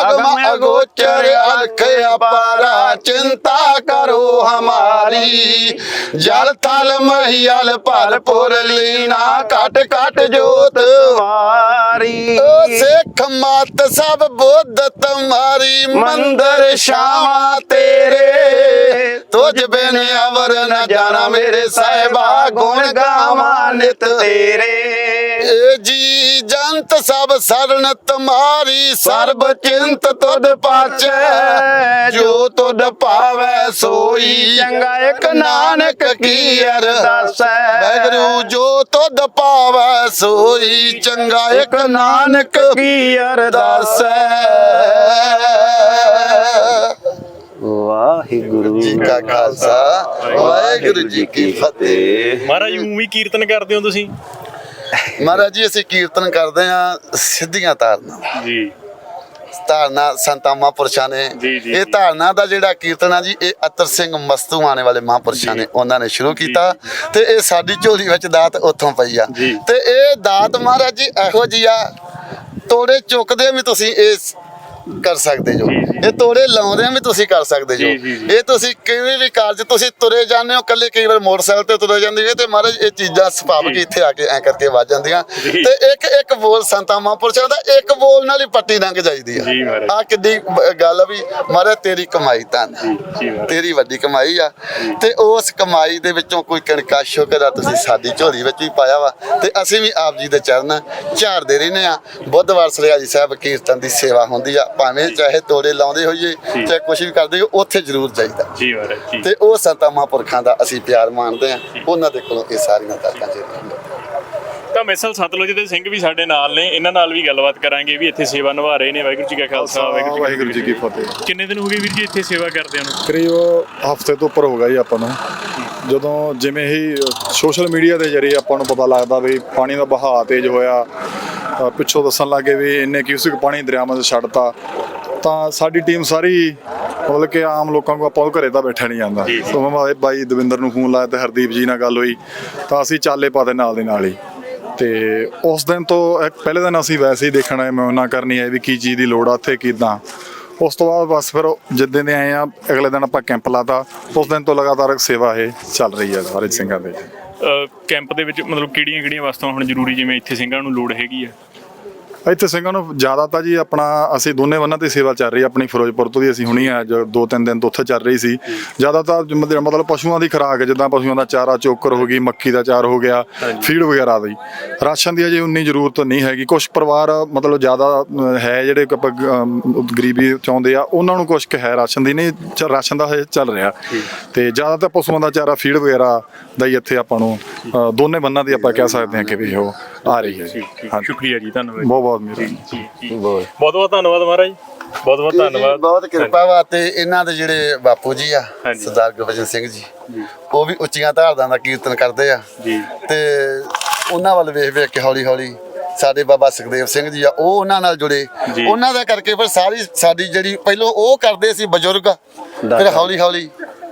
Speaker 3: ਅਗਮ ਅਗੋਚਰ ਅਲਖ ਅਪਾਰਾ। ਚਿੰਤਾ ਕਰੋ ਹਮਾਰੀ। ਜਲ ਥਲ ਮਹੀਲ ਭਲਪੁਰ ਲੀਨਾ। ਘਟ ਘਟ ਜੋਤ
Speaker 2: ਵਾਰੀ।
Speaker 3: ਓ ਸਿੱਖ ਮਤ ਸਭ ਬੁੱਧ ਤੁਮਾਰੀ। ਮੰਦਰ ਸ਼ਾਮਾ ਤੇਰੇ। ਤੁਝ ਬਿਨ ਅਵਰ ਨ ਜਾਣਾ ਮੇਰੇ ਸਾਹਿਬਾ ਗੁਣ ਗਾਵਾਂ ਨਿਤ
Speaker 2: ਤੇਰੇ।
Speaker 3: ਏ ਜੀ ਜੰਤ ਸਭ ਸਰਣ ਤੁਮਾਰੀ ਸਰਬ ਚਿੰਤ ਤੁਧ ਪਾਚੈ। ਜੋ ਤੁਧ ਭਾਵੈ ਸੋਈ
Speaker 2: ਚੰਗਾ ਇੱਕ ਨਾਨਕ ਕੀ ਅਰਦਾਸ
Speaker 3: ਵੈਗਰੂ ਜੋ ਤੁਧ ਭਾਵੈ ਸੋਈ ਚੰਗਾ ਇੱਕ ਨਾਨਕ
Speaker 2: ਕੀ ਅਰਦਾਸ ਵਾਹਿਗੁਰੂ
Speaker 3: ਜੀ ਕਾ ਖਾਲਸਾ ਵਾਹਿਗੁਰੂ ਜੀ ਕੀ ਫਤਿਹ।
Speaker 1: ਮਹਾਰਾਜ ਉਵੇਂ ਕੀਰਤਨ ਕਰਦੇ ਹੋ ਤੁਸੀਂ?
Speaker 3: ਮਹਾਰਾਜ ਜੀ ਅਸੀਂ ਕੀਰਤਨ ਕਰਦੇ ਆ ਸਿੱਧੀਆਂ ਤਾਰਨਾ
Speaker 1: ਜੀ।
Speaker 3: ਧਾਰਨਾ ਸੰਤਾਂ ਮਹਾਂਪੁਰਸ਼ਾਂ ਨੇ। ਇਹ। ਧਾਰਨਾ ਦਾ ਜਿਹੜਾ ਕੀਰਤਨ ਆ ਜੀ ਇਹ ਅਤਰ ਸਿੰਘ ਮਸਤੂ ਆਣੇ ਵਾਲੇ ਮਹਾਂਪੁਰਸ਼ਾਂ ਨੇ ਉਹਨਾਂ ਨੇ ਸ਼ੁਰੂ ਕੀਤਾ। ਤੇ ਇਹ ਸਾਡੀ ਝੋਲੀ ਵਿੱਚ ਦਾਤ ਉੱਥੋਂ ਪਈ ਆ। ਤੇ ਇਹ ਦਾਤ ਮਹਾਰਾਜ ਜੀ ਇਹੋ ਜੀ ਆ। ਤੋੜੇ ਚੁੱਕਦੇ ਵੀ ਤੁਸੀਂ ਇਸ ਕਰ ਸਕਦੇ ਜੋ
Speaker 1: ਜੀ, ਜੀ।
Speaker 3: ਇਹ ਤੋੜੇ ਲਾਉਂਦੇ ਵੀ ਤੁਸੀਂ ਕਰ ਸਕਦੇ ਜੋ
Speaker 1: ਜੀ, ਜੀ, ਜੀ।
Speaker 3: ਇਹ ਤੁਸੀਂ ਕਿਵੇਂ ਵੀ ਕਾਰਜ ਤੁਸੀਂ ਤੁਰੇ ਜਾਂਦੇ ਹੋ ਕੱਲੇ ਕਈ ਵਾਰ ਮੋਟਰਸਾਈਕਲ ਤੇ ਤੁਰੇ ਜਾਂਦੇ ਹੋ ਤੇ ਮਹਾਰਾਜ ਇਹ ਚੀਜ਼ਾਂ ਸੁਭਾਵਿਕ
Speaker 1: ਜੀ।
Speaker 3: ਇੱਥੇ ਆ ਕੇ ਐ ਕਰਕੇ ਵੱਜ ਜਾਂਦੀਆਂ
Speaker 1: ਜੀ।
Speaker 3: ਤੇ ਇੱਕ ਇੱਕ ਬੋਲ ਸੰਤਾਂ ਮਹਾਂਪੁਰਸ਼ਾਂ ਦਾ ਇੱਕ ਬੋਲ ਨਾਲ ਹੀ ਪੱਟੀ ਲੰਘ ਜਾਂਦੀ ਆ
Speaker 1: ਜੀ।
Speaker 3: ਆ ਕਿੱਡੀ ਗੱਲ ਆ ਵੀ ਮਹਾਰਾਜ ਤੇਰੀ ਕਮਾਈ ਤਾਂ
Speaker 1: ਜੀ।
Speaker 3: ਤੇਰੀ ਵੱਡੀ ਕਮਾਈ ਆ ਤੇ ਉਸ ਕਮਾਈ ਦੇ ਵਿੱਚੋਂ ਕੋਈ ਕਣਕਾ ਸ਼ੁਕਰ ਆ ਤੁਸੀਂ ਸਾਡੀ ਝੋਲੀ ਵਿੱਚ ਵੀ ਪਾਇਆ ਵਾ ਤੇ ਅਸੀਂ ਵੀ ਆਪ ਜੀ ਦੇ ਚਰਨ ਝਾੜਦੇ ਰਹਿੰਦੇ ਆ ਬੁੱਧਵਾਰ ਸਰਿਆਜੀ ਸਾਹਿਬ ਕੀਰਤਨ ਦੀ ਸੇਵਾ ਹੁੰਦੀ ਆ ਭਾਵੇਂ ਚਾਹੇ ਤੋੜੇ ਲਾਉਂਦੇ ਹੋਈਏ। ਚਾਹੇ ਕੁਝ ਵੀ ਕਰਦੇ ਹੋ ਉੱਥੇ ਜ਼ਰੂਰ ਜਾਈਦਾ।
Speaker 1: ਜੀ ਮਹਾਰਾਜ ਜੀ।
Speaker 3: ਤੇ ਉਹ ਸੰਤਾਂ ਮਹਾਂਪੁਰਖਾਂ ਦਾ ਅਸੀਂ ਪਿਆਰ ਮਾਣਦੇ ਆ ਉਹਨਾਂ ਦੇ ਕੋਲੋਂ ਇਹ ਸਾਰੀਆਂ ਦਾਤਾਂ ਜੇ
Speaker 1: ਤਾਂ ਮਿਸਲ ਸਤਲੁਜ ਦੇ ਸਿੰਘ ਵੀ ਸਾਡੇ ਨਾਲ ਨੇ ਇਹਨਾਂ ਨਾਲ ਵੀ ਗੱਲਬਾਤ ਕਰਾਂਗੇ ਵੀ ਇੱਥੇ ਸੇਵਾ ਨਿਭਾ ਰਹੇ ਨੇ ਵਾਹਿਗੁਰੂ ਜੀ ਕਾ ਖਾਲਸਾ
Speaker 4: ਵਾਹਿਗੁਰੂ ਜੀ ਕੀ ਫਤਿਹ।
Speaker 1: ਕਿੰਨੇ ਦਿਨ ਹੋ ਗਏ ਵੀਰ ਜੀ ਇੱਥੇ ਸੇਵਾ ਕਰਦਿਆਂ ਨੂੰ?
Speaker 4: ਕਰੀਬ ਹਫ਼ਤੇ ਤੋਂ ਉੱਪਰ ਹੋ ਗਿਆ ਜੀ ਆਪਾਂ ਨੂੰ। ਜਦੋਂ ਜਿਵੇਂ ਹੀ ਸੋਸ਼ਲ ਮੀਡੀਆ ਦੇ ਜ਼ਰੀਏ ਆਪਾਂ ਨੂੰ ਪਤਾ ਲੱਗਦਾ ਵੀ ਪਾਣੀ ਦਾ ਵਹਾਅ ਤੇਜ਼ ਹੋਇਆ ਪਿੱਛੋਂ ਦੱਸਣ ਲੱਗੇ ਵੀ ਇੰਨੇ ਕਿਊਸਿਕ ਪਾਣੀ ਦਰਿਆਵਾਂ 'ਚ ਛੱਡਤਾ ਤਾਂ ਸਾਡੀ ਟੀਮ ਸਾਰੀ ਮਤਲਬ ਕਿ ਆਮ ਲੋਕਾਂ ਕੋ ਆਪਾਂ ਘਰੇ ਤਾਂ ਬੈਠਾ ਨਹੀਂ ਜਾਂਦਾ। ਸੋ ਮੈਂ ਬਾਈ ਦਵਿੰਦਰ ਨੂੰ ਫੋਨ ਲਾਇਆ ਤੇ ਹਰਦੀਪ ਜੀ ਨਾਲ ਗੱਲ ਹੋਈ ਤਾਂ ਅਸੀਂ ਚਾਲੇ ਪਾਤੇ ਨਾਲ ਦੇ ਨਾਲ ਹੀ। ਤੇ ਉਸ ਦਿਨ ਤੋਂ ਇੱਕ ਪਹਿਲੇ ਦਿਨ ਅਸੀਂ ਵੈਸੇ ਹੀ ਦੇਖਣਾ ਆਏ ਕਰਨੀ ਹੈ ਵੀ ਕੀ ਚੀਜ਼ ਦੀ ਲੋੜ ਆ, ਉੱਥੇ ਕਿਦਾਂ। ਉਸ ਤੋਂ ਬਾਅਦ ਬਸ ਫਿਰ ਜਿੱਦਾਂ ਦੇ ਆਏ ਆ, ਅਗਲੇ ਦਿਨ ਆਪਾਂ ਕੈਂਪ ਲਾਤਾ। ਉਸ ਦਿਨ ਤੋਂ ਲਗਾਤਾਰ ਸੇਵਾ ਇਹ ਚੱਲ ਰਹੀ ਹੈ ਸਾਰੇ ਸਿੰਘਾਂ ਦੇ
Speaker 1: ਕੈਂਪ ਦੇ ਵਿੱਚ ਮਤਲਬ ਕਿਹੜੀਆਂ ਕਿਹੜੀਆਂ ਵਸਤਾਂ ਹੁਣ ਜ਼ਰੂਰੀ, ਜਿਵੇਂ ਇੱਥੇ ਸਿੰਘਾਂ ਨੂੰ ਲੋੜ ਹੈਗੀ ਆ?
Speaker 4: ਇੱਥੇ ਸਿੰਘਾਂ ਨੂੰ ਜ਼ਿਆਦਾ ਤਾਂ ਜੀ ਆਪਣਾ ਅਸੀਂ ਦੋਨੇ ਬੰਨਾਂ ਤੇ ਸੇਵਾ ਚੱਲ ਰਹੀ ਹੈ ਆਪਣੀ ਫਿਰੋਜ਼ਪੁਰ ਤੋਂ ਵੀ ਅਸੀਂ ਹੁਣੀ ਆ ਜੋ ਦੋ ਤਿੰਨ ਦਿਨ ਤੋਂ ਉੱਥੇ ਚੱਲ ਰਹੀ ਸੀ। ਜ਼ਿਆਦਾ ਤਾਂ ਮਤਲਬ ਪਸ਼ੂਆਂ ਦੀ ਖੁਰਾਕ ਜਿੱਦਾਂ ਪਸ਼ੂਆਂ ਦਾ ਚਾਰਾ ਚੋਕਰ ਹੋ ਗਈ ਮੱਕੀ ਦਾ ਚਾਰ ਹੋ ਗਿਆ ਫੀਡ ਵਗੈਰਾ ਦੀ। ਰਾਸ਼ਨ ਦੀ ਅਜੇ ਉਨੀ ਜ਼ਰੂਰਤ ਨਹੀਂ ਹੈਗੀ। ਕੁਝ ਪਰਿਵਾਰ ਮਤਲਬ ਜ਼ਿਆਦਾ ਹੈ ਜਿਹੜੇ ਗਰੀਬੀ ਚਾਹੁੰਦੇ ਆ ਉਹਨਾਂ ਨੂੰ ਕੁਝ ਹੈ ਰਾਸ਼ਨ ਦੀ ਨਹੀਂ ਰਾਸ਼ਨ ਦਾ ਚੱਲ ਰਿਹਾ। ਤੇ ਜ਼ਿਆਦਾ ਤਾਂ ਪਸ਼ੂਆਂ ਦਾ ਚਾਰਾ ਫੀਡ ਵਗੈਰਾ ਦਾ ਹੀ ਇੱਥੇ ਆਪਾਂ ਨੂੰ ਦੋਨੇ ਬੰਨਾਂ ਦੀ ਆਪਾਂ ਕਹਿ ਸਕਦੇ ਹਾਂ ਕਿ ਵੀ ਉਹ ਆ ਰਹੀ ਹੈ ਜੀ।
Speaker 1: ਸ਼ੁਕਰੀਆ ਜੀ ਧੰਨਵਾਦ
Speaker 4: ਬਹੁਤ ਬਹੁਤ ਮਿਹਰਬਾਨੀ
Speaker 1: ਜੀ ਜੀ ਬਹੁਤ। ਬਹੁਤ ਧੰਨਵਾਦ ਮਹਾਰਾਜ। ਬਹੁਤ ਬਹੁਤ ਧੰਨਵਾਦ।
Speaker 3: ਬਹੁਤ ਕਿਰਪਾ ਵਾ ਤੇ ਇਹਨਾਂ ਦੇ ਜਿਹੜੇ ਬਾਪੂ ਜੀ ਆ। ਸਰਦਾਰ ਗੁਰਬਚਨ ਸਿੰਘ ਜੀ ਉਹ ਵੀ ਉੱਚੀਆਂ ਧਾਰਦਾਂ ਦਾ ਕੀਰਤਨ ਕਰਦੇ ਆ।
Speaker 1: ਜੀ।
Speaker 3: ਤੇ ਉਹਨਾਂ ਵੱਲ ਵੇਖ ਵੇਖ ਕੇ ਹੌਲੀ ਹੌਲੀ ਸਾਡੇ ਬਾਬਾ ਸੁਖਦੇਵ ਸਿੰਘ ਜੀ ਆ ਉਹ ਉਹਨਾਂ ਨਾਲ ਜੁੜੇ। ਉਹਨਾਂ ਦਾ ਕਰਕੇ ਫਿਰ ਸਾਰੀ ਸਾਡੀ ਜਿਹੜੀ ਪਹਿਲੋਂ ਉਹ ਕਰਦੇ ਸੀ ਬਜ਼ੁਰਗ ਫਿਰ। ਹੌਲੀ ਹੌਲੀ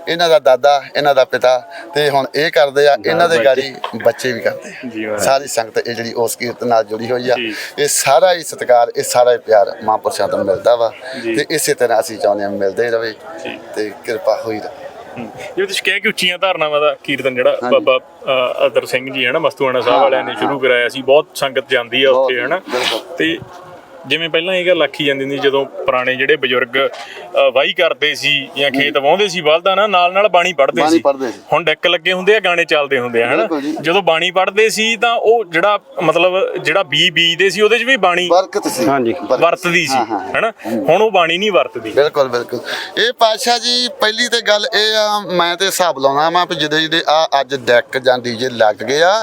Speaker 3: ਇਹਨਾਂ ਦਾ ਦਾਦਾ ਇਹਨਾਂ ਦਾ ਪਿਤਾ ਤੇ ਹੁਣ ਇਹ ਕਰਦੇ ਆ ਇਹਨਾਂ ਦੇ ਗਾੜੀ ਬੱਚੇ ਵੀ ਕਰਦੇ ਆ। ਸਾਰੀ ਸੰਗਤ ਇਹ ਜਿਹੜੀ ਉਸ ਕੀਰਤਨ ਨਾਲ ਜੁੜੀ ਹੋਈ ਆ। ਇਹ ਸਾਰਾ ਹੀ ਸਤਿਕਾਰ ਇਹ ਸਾਰਾ ਹੀ ਪਿਆਰ ਮਹਾਂਪੁਰਸ਼ਾਂ ਤੋਂ ਮਿਲਦਾ ਵਾ। ਤੇ ਇਸੇ ਤਰ੍ਹਾਂ ਅਸੀਂ ਚਾਹੁੰਦੇ ਹਾਂ ਮਿਲਦੇ
Speaker 1: ਜੀ।
Speaker 3: ਤੇ ਕਿਰਪਾ ਹੋਈ ਰਹੇ
Speaker 1: ਜਿਵੇਂ ਤੁਸੀਂ ਕਿਹਾ ਕਿ ਉੱਚੀਆਂ ਧਾਰਨਾਵਾਂ ਦਾ ਕੀਰਤਨ ਜਿਹੜਾ ਬਾਬਾ ਅਦਰ ਸਿੰਘ ਜੀ ਹੈ ਨਾ ਮਸਤੂਆਣਾ ਸਾਹਿਬ ਵਾਲਿਆਂ ਨੇ ਸ਼ੁਰੂ ਕਰਾਇਆ ਸੀ ਬਹੁਤ ਸੰਗਤ ਜਾਂਦੀ ਆ ਉੱਥੇ ਹੈ ਨਾ। ਤੇ ਜਿਵੇਂ ਪਹਿਲਾਂ ਇਹ ਗੱਲ ਆਖੀ ਜਾਂਦੀ ਹੁੰਦੀ ਜਦੋਂ ਪੁਰਾਣੇ ਜਿਹੜੇ ਬਜ਼ੁਰਗ ਅ, ਵਾਹੀ ਕਰਦੇ ਸੀ ਜਾਂ ਖੇਤ ਵਾਹੁੰਦੇ ਸੀ ਬਲਦਾਂ ਨਾਲ ਨਾਲ ਨਾਲ ਬਾਣੀ ਪੜ੍ਹਦੇ
Speaker 3: ਬਾਣੀ
Speaker 1: ਸੀ
Speaker 3: ਪੜ੍ਹਦੇ ਸੀ।
Speaker 1: ਹੁਣ ਡੈਕ ਲੱਗੇ ਹੁੰਦੇ ਆ ਗਾਣੇ ਚੱਲਦੇ ਹੁੰਦੇ ਆ ਹਨਾ
Speaker 3: ਬਿਲਕੁਲ ਜੀ।
Speaker 1: ਜਦੋਂ ਬਾਣੀ ਪੜ੍ਹਦੇ ਸੀ ਤਾਂ ਉਹ ਜਿਹੜਾ ਮਤਲਬ ਜਿਹੜਾ ਬੀ ਬੀਜਦੇ ਸੀ ਉਹਦੇ 'ਚ ਵੀ ਬਾਣੀ
Speaker 3: ਬਰਕਤ ਸੀ
Speaker 2: ਹਾਂਜੀ।
Speaker 3: ਬਰਕਤ।
Speaker 1: ਵਰਤਦੀ ਸੀ
Speaker 3: ਹਾਂ, ਹਾਂ।
Speaker 1: ਹਨਾ ਹੁਣ ਉਹ ਬਾਣੀ ਨਹੀਂ ਵਰਤਦੀ
Speaker 3: ਬਿਲਕੁਲ ਬਿਲਕੁਲ ਇਹ ਪਾਤਸ਼ਾਹ ਜੀ ਪਹਿਲੀ ਤੇ ਗੱਲ ਇਹ ਆ ਮੈਂ ਤੇ ਹਿਸਾਬ ਲਾਉਣਾ ਮੈਂ ਵੀ ਜਿਹੜੇ ਜਿਹੜੇ ਆ ਅੱਜ ਡੈਕ ਜਾਂ ਡੀਜੇ ਲੱਗ ਗਏ ਆ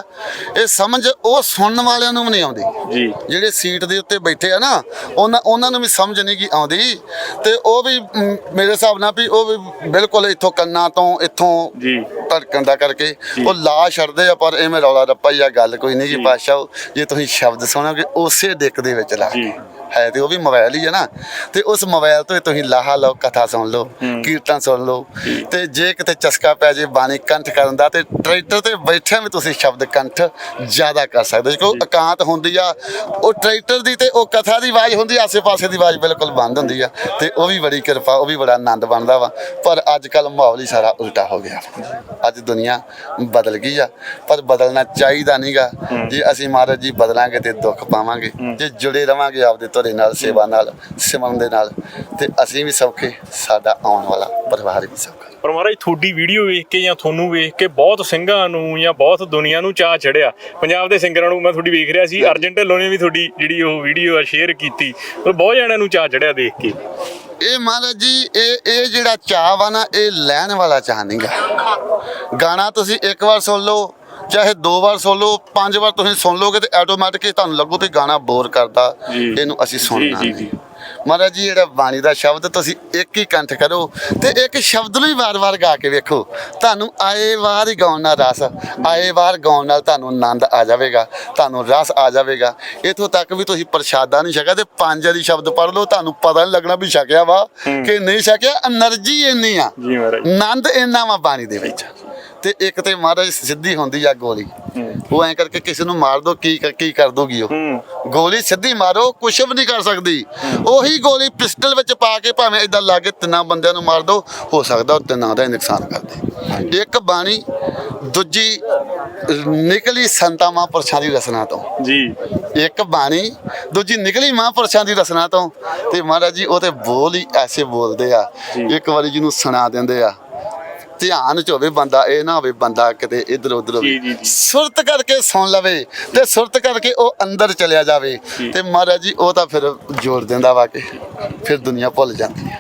Speaker 3: ਇਹ ਸਮਝ ਉਹ ਸੁਣਨ ਵਾਲਿਆਂ ਨੂੰ ਵੀ ਨਹੀਂ ਆਉਂਦੀ
Speaker 1: ਜੀ
Speaker 3: ਜਿਹੜੇ ਸੀਟ ਦੇ ਉੱਤੇ ਬੈਠੇ ਆ ਨਾ ਉਹਨਾਂ ਉਹਨਾਂ ਨੂੰ ਵੀ ਸਮਝ ਨਹੀਂ ਕੀ ਆਉਂਦੀ। ਤੇ ਉਹ ਵੀ ਮ, ਮੇਰੇ ਹਿਸਾਬ ਨਾਲ ਵੀ ਉਹ ਵੀ ਬਿਲਕੁਲ ਇੱਥੋਂ ਕੰਨਾਂ ਤੋਂ ਇੱਥੋਂ
Speaker 1: ਜੀ।
Speaker 3: ਧੜਕਣ ਦਾ ਕਰਕੇ ਉਹ ਲਾ ਛੱਡਦੇ ਆ ਪਰ ਐਵੇਂ ਰੌਲਾ ਰੱਪਾ ਜਾਂ ਗੱਲ ਕੋਈ ਨਹੀਂ ਕਿ ਪਾਤਸ਼ਾਹ। ਜੇ ਤੁਸੀਂ ਸ਼ਬਦ ਸੁਣੋਗੇ ਉਸੇ ਡਿੱਕ ਦੇ ਵਿੱਚ ਲਾ।
Speaker 1: ਜੀ।
Speaker 3: ਹੈ ਤੇ ਉਹ ਵੀ ਮੋਬਾਈਲ ਹੀ ਹੈ ਨਾ। ਤੇ ਉਸ ਮੋਬਾਈਲ ਤੋਂ ਹੀ ਤੁਸੀਂ ਲਾਹਾ ਲਓ ਕਥਾ ਸੁਣ ਲਓ ਕੀਰਤਨ ਸੁਣ ਲਓ। ਤੇ ਜੇ ਕਿਤੇ ਚਸਕਾ ਪੈ ਜੇ ਬਾਣੀ ਕੰਠ ਕਰਨ ਦਾ ਤੇ ਟਰੈਕਟਰ ਤੇ ਬੈਠਿਆਂ ਵੀ ਤੁਸੀਂ ਸ਼ਬਦ ਕੰਠ ਜ਼ਿਆਦਾ ਕਰ ਸਕਦੇ ਕਿਉਂ ਇਕਾਂਤ ਹੁੰਦੀ ਆ ਉਹ ਟਰੈਕਟਰ ਦੀ ਤੇ ਉਹ ਕਥਾ ਦੀ ਆਵਾਜ਼ ਹੁੰਦੀ ਆਸੇ-ਪਾਸੇ ਦੀ ਆਵਾਜ਼ ਬਿਲਕੁਲ ਬੰਦ ਹੁੰਦੀ ਆ। ਤੇ ਉਹ ਵੀ ਬੜੀ ਕਿਰਪਾ ਉਹ ਵੀ ਬੜਾ ਆਨੰਦ ਬਣਦਾ ਵਾ। ਪਰ ਅੱਜ ਕੱਲ ਮਾਹੌਲ ਹੀ ਸਾਰਾ ਉਲਟਾ ਹੋ ਗਿਆ। ਅੱਜ ਦੁਨੀਆ ਬਦਲ ਗਈ ਆ। ਪਰ ਬਦਲਣਾ ਚਾਹੀਦਾ ਨਹੀਂਗਾ ਜੇ ਅਸੀਂ ਮਹਾਰਾਜ ਜੀ ਬਦਲਾਂਗੇ ਤੇ ਦੁੱਖ ਪਾਵਾਂਗੇ। ਜੇ ਜੁੜੇ ਰਵਾਂਗੇ ਆਪਦੇ ਧੁਰੇ ਨਾਲ ਸੇਵਾ ਨਾਲ ਸਿਮਰਨ ਦੇ ਨਾਲ ਤੇ ਅਸੀਂ ਵੀ ਸੌਖੇ ਸਾਡਾ ਆਉਣ ਵਾਲਾ ਪਰਿਵਾਰ ਵੀ ਸੌਖਾ।
Speaker 1: ਪਰ ਮਹਾਰਾਜ ਤੁਹਾਡੀ ਵੀਡੀਓ ਵੇਖ ਕੇ ਜਾਂ ਤੁਹਾਨੂੰ ਵੇਖ ਕੇ ਬਹੁਤ ਸਿੰਘਾਂ ਨੂੰ ਜਾਂ ਬਹੁਤ ਦੁਨੀਆ ਨੂੰ ਚਾਹ ਚੜਿਆ। ਪੰਜਾਬ ਦੇ ਸਿੰਗਰਾਂ ਨੂੰ ਮੈਂ ਤੁਹਾਡੀ ਵੇਖ ਰਿਹਾ ਸੀ ਅਰਜਨ ਢਿੱਲੋਂ ਨੇ ਵੀ ਤੁਹਾਡੀ ਜਿਹੜੀ ਉਹ ਵੀਡੀਓ ਆ ਸ਼ੇਅਰ ਕੀਤੀ। ਬਹੁਤ ਜਣਿਆਂ ਨੂੰ ਚਾਹ ਚੜਿਆ ਦੇਖ ਕੇ।
Speaker 3: ਇਹ ਮਹਾਰਾਜ ਜੀ ਇਹ ਇਹ ਜਿਹੜਾ ਚਾਹ ਵਾ ਨਾ ਇਹ ਲੈਣ ਵਾਲਾ ਚਾਹ ਨਹੀਂਗਾ ਗਾਣਾ ਤੁਸੀਂ ਇੱਕ ਵਾਰ ਸੁਣ ਲਓ ਚਾਹੇ ਦੋ ਵਾਰ ਸੁਣ ਲਓ ਪੰਜ ਵਾਰ ਤੁਸੀਂ ਸੁਣ ਲੋਗੇ ਤੇ ਆਟੋਮੈਟਿਕਲੀ ਤੁਹਾਨੂੰ ਲੱਗੂ ਵੀ ਗਾਣਾ ਬੋਰ ਕਰਦਾ ਇਹਨੂੰ ਅਸੀਂ ਸੁਣਨਾ।
Speaker 1: ਜੀ ਜੀ।
Speaker 3: ਮਹਾਰਾਜ ਜੀ ਜਿਹੜਾ ਬਾਣੀ ਦਾ ਸ਼ਬਦ ਤੁਸੀਂ ਇੱਕ ਹੀ ਕੰਠ ਕਰੋ ਤੇ ਇੱਕ ਸ਼ਬਦ ਨੂੰ ਹੀ ਵਾਰ-ਵਾਰ ਗਾ ਕੇ ਵੇਖੋ। ਤੁਹਾਨੂੰ ਆਏ ਵਾਰ ਹੀ ਗਾਉਣ ਨਾਲ ਰਸ ਆਏ ਵਾਰ ਗਾਉਣ ਨਾਲ ਤੁਹਾਨੂੰ ਆਨੰਦ ਆ ਜਾਵੇਗਾ ਤੁਹਾਨੂੰ ਰਸ ਆ ਜਾਵੇਗਾ। ਇਥੋਂ ਤੱਕ ਵੀ ਤੁਸੀਂ ਪ੍ਰਸ਼ਾਦਾ ਨਹੀਂ ਛਕਿਆ ਤੇ ਪੰਜ ਵਾਰੀ ਸ਼ਬਦ ਪੜ੍ਹ ਲਓ ਤੁਹਾਨੂੰ ਪਤਾ ਨਹੀਂ ਲੱਗਣਾ ਵੀ ਛਕਿਆ ਵਾ ਕਿ ਨਹੀਂ ਛਕਿਆ એનર્ਜੀ ਇੰਨੀ ਆ। ਆਨੰਦ ਇੰਨਾ ਵਾ ਬਾਣੀ ਦੇ ਵਿੱਚ। ਤੇ ਇੱਕ ਤੇ ਮਹਾਰਾਜ ਸਿੱਧੀ ਹੁੰਦੀ ਆ ਗੋਲੀ। ਉਹ ਐਂ ਕਰਕੇ ਕਿਸੇ ਨੂੰ ਮਾਰ ਦੋ ਕੀ ਕੀ ਕਰ ਦੋਗੀ ਉਹ। ਗੋਲੀ ਸਿੱਧੀ ਮਾਰੋ ਕੁਛ ਵੀ ਨਹੀਂ ਕਰ ਸਕਦੀ। ਉਹੀ ਗੋਲੀ ਪਿਸਟਲ ਵਿੱਚ ਪਾ ਕੇ ਭਾਵੇਂ ਇਦਾਂ ਲਾ ਕੇ ਤਿੰਨਾਂ ਬੰਦਿਆਂ ਨੂੰ ਮਾਰ ਦੋ ਹੋ ਸਕਦਾ ਉਹ ਤਿੰਨਾਂ ਦਾ ਹੀ ਨੁਕਸਾਨ ਕਰ ਦੇ। ਇੱਕ ਬਾਣੀ ਦੂਜੀ ਨਿਕਲੀ ਸੰਤਾਂ ਮਹਾਂਪੁਰਸ਼ਾਂ ਦੀ ਰਸਨਾ ਤੋਂ।
Speaker 1: ਜੀ।
Speaker 3: ਇੱਕ ਬਾਣੀ ਦੂਜੀ ਨਿਕਲੀ ਮਹਾਂਪੁਰਸ਼ਾਂ ਦੀ ਰਸਨਾ ਤੋਂ। ਤੇ ਮਹਾਰਾਜ ਜੀ ਉਹ ਤੇ ਬੋਲ ਹੀ ਐਸੇ ਬੋਲਦੇ ਆ। ਇੱਕ ਵਾਰੀ ਜਿਹਨੂੰ ਸੁਣਾ ਦਿੰਦੇ ਆ। ਧਿਆਨ ਚ ਹੋਵੇ ਬੰਦਾ ਇਹ ਨਾ ਹੋਵੇ ਬੰਦਾ ਕਿਤੇ ਇਧਰ ਉਧਰ ਹੋਵੇ। ਸੁਰਤ ਕਰਕੇ ਸੁਣ ਲਵੇ ਤੇ ਸੁਰਤ ਕਰਕੇ ਉਹ ਅੰਦਰ ਚਲਿਆ ਜਾਵੇ। ਤੇ ਮਹਾਰਾਜ ਜੀ ਉਹ ਤਾਂ ਫਿਰ ਜੋੜ ਦਿੰਦਾ ਵਾ ਕੇ ਫਿਰ ਦੁਨੀਆ ਭੁੱਲ ਜਾਂਦੀ ਹੈ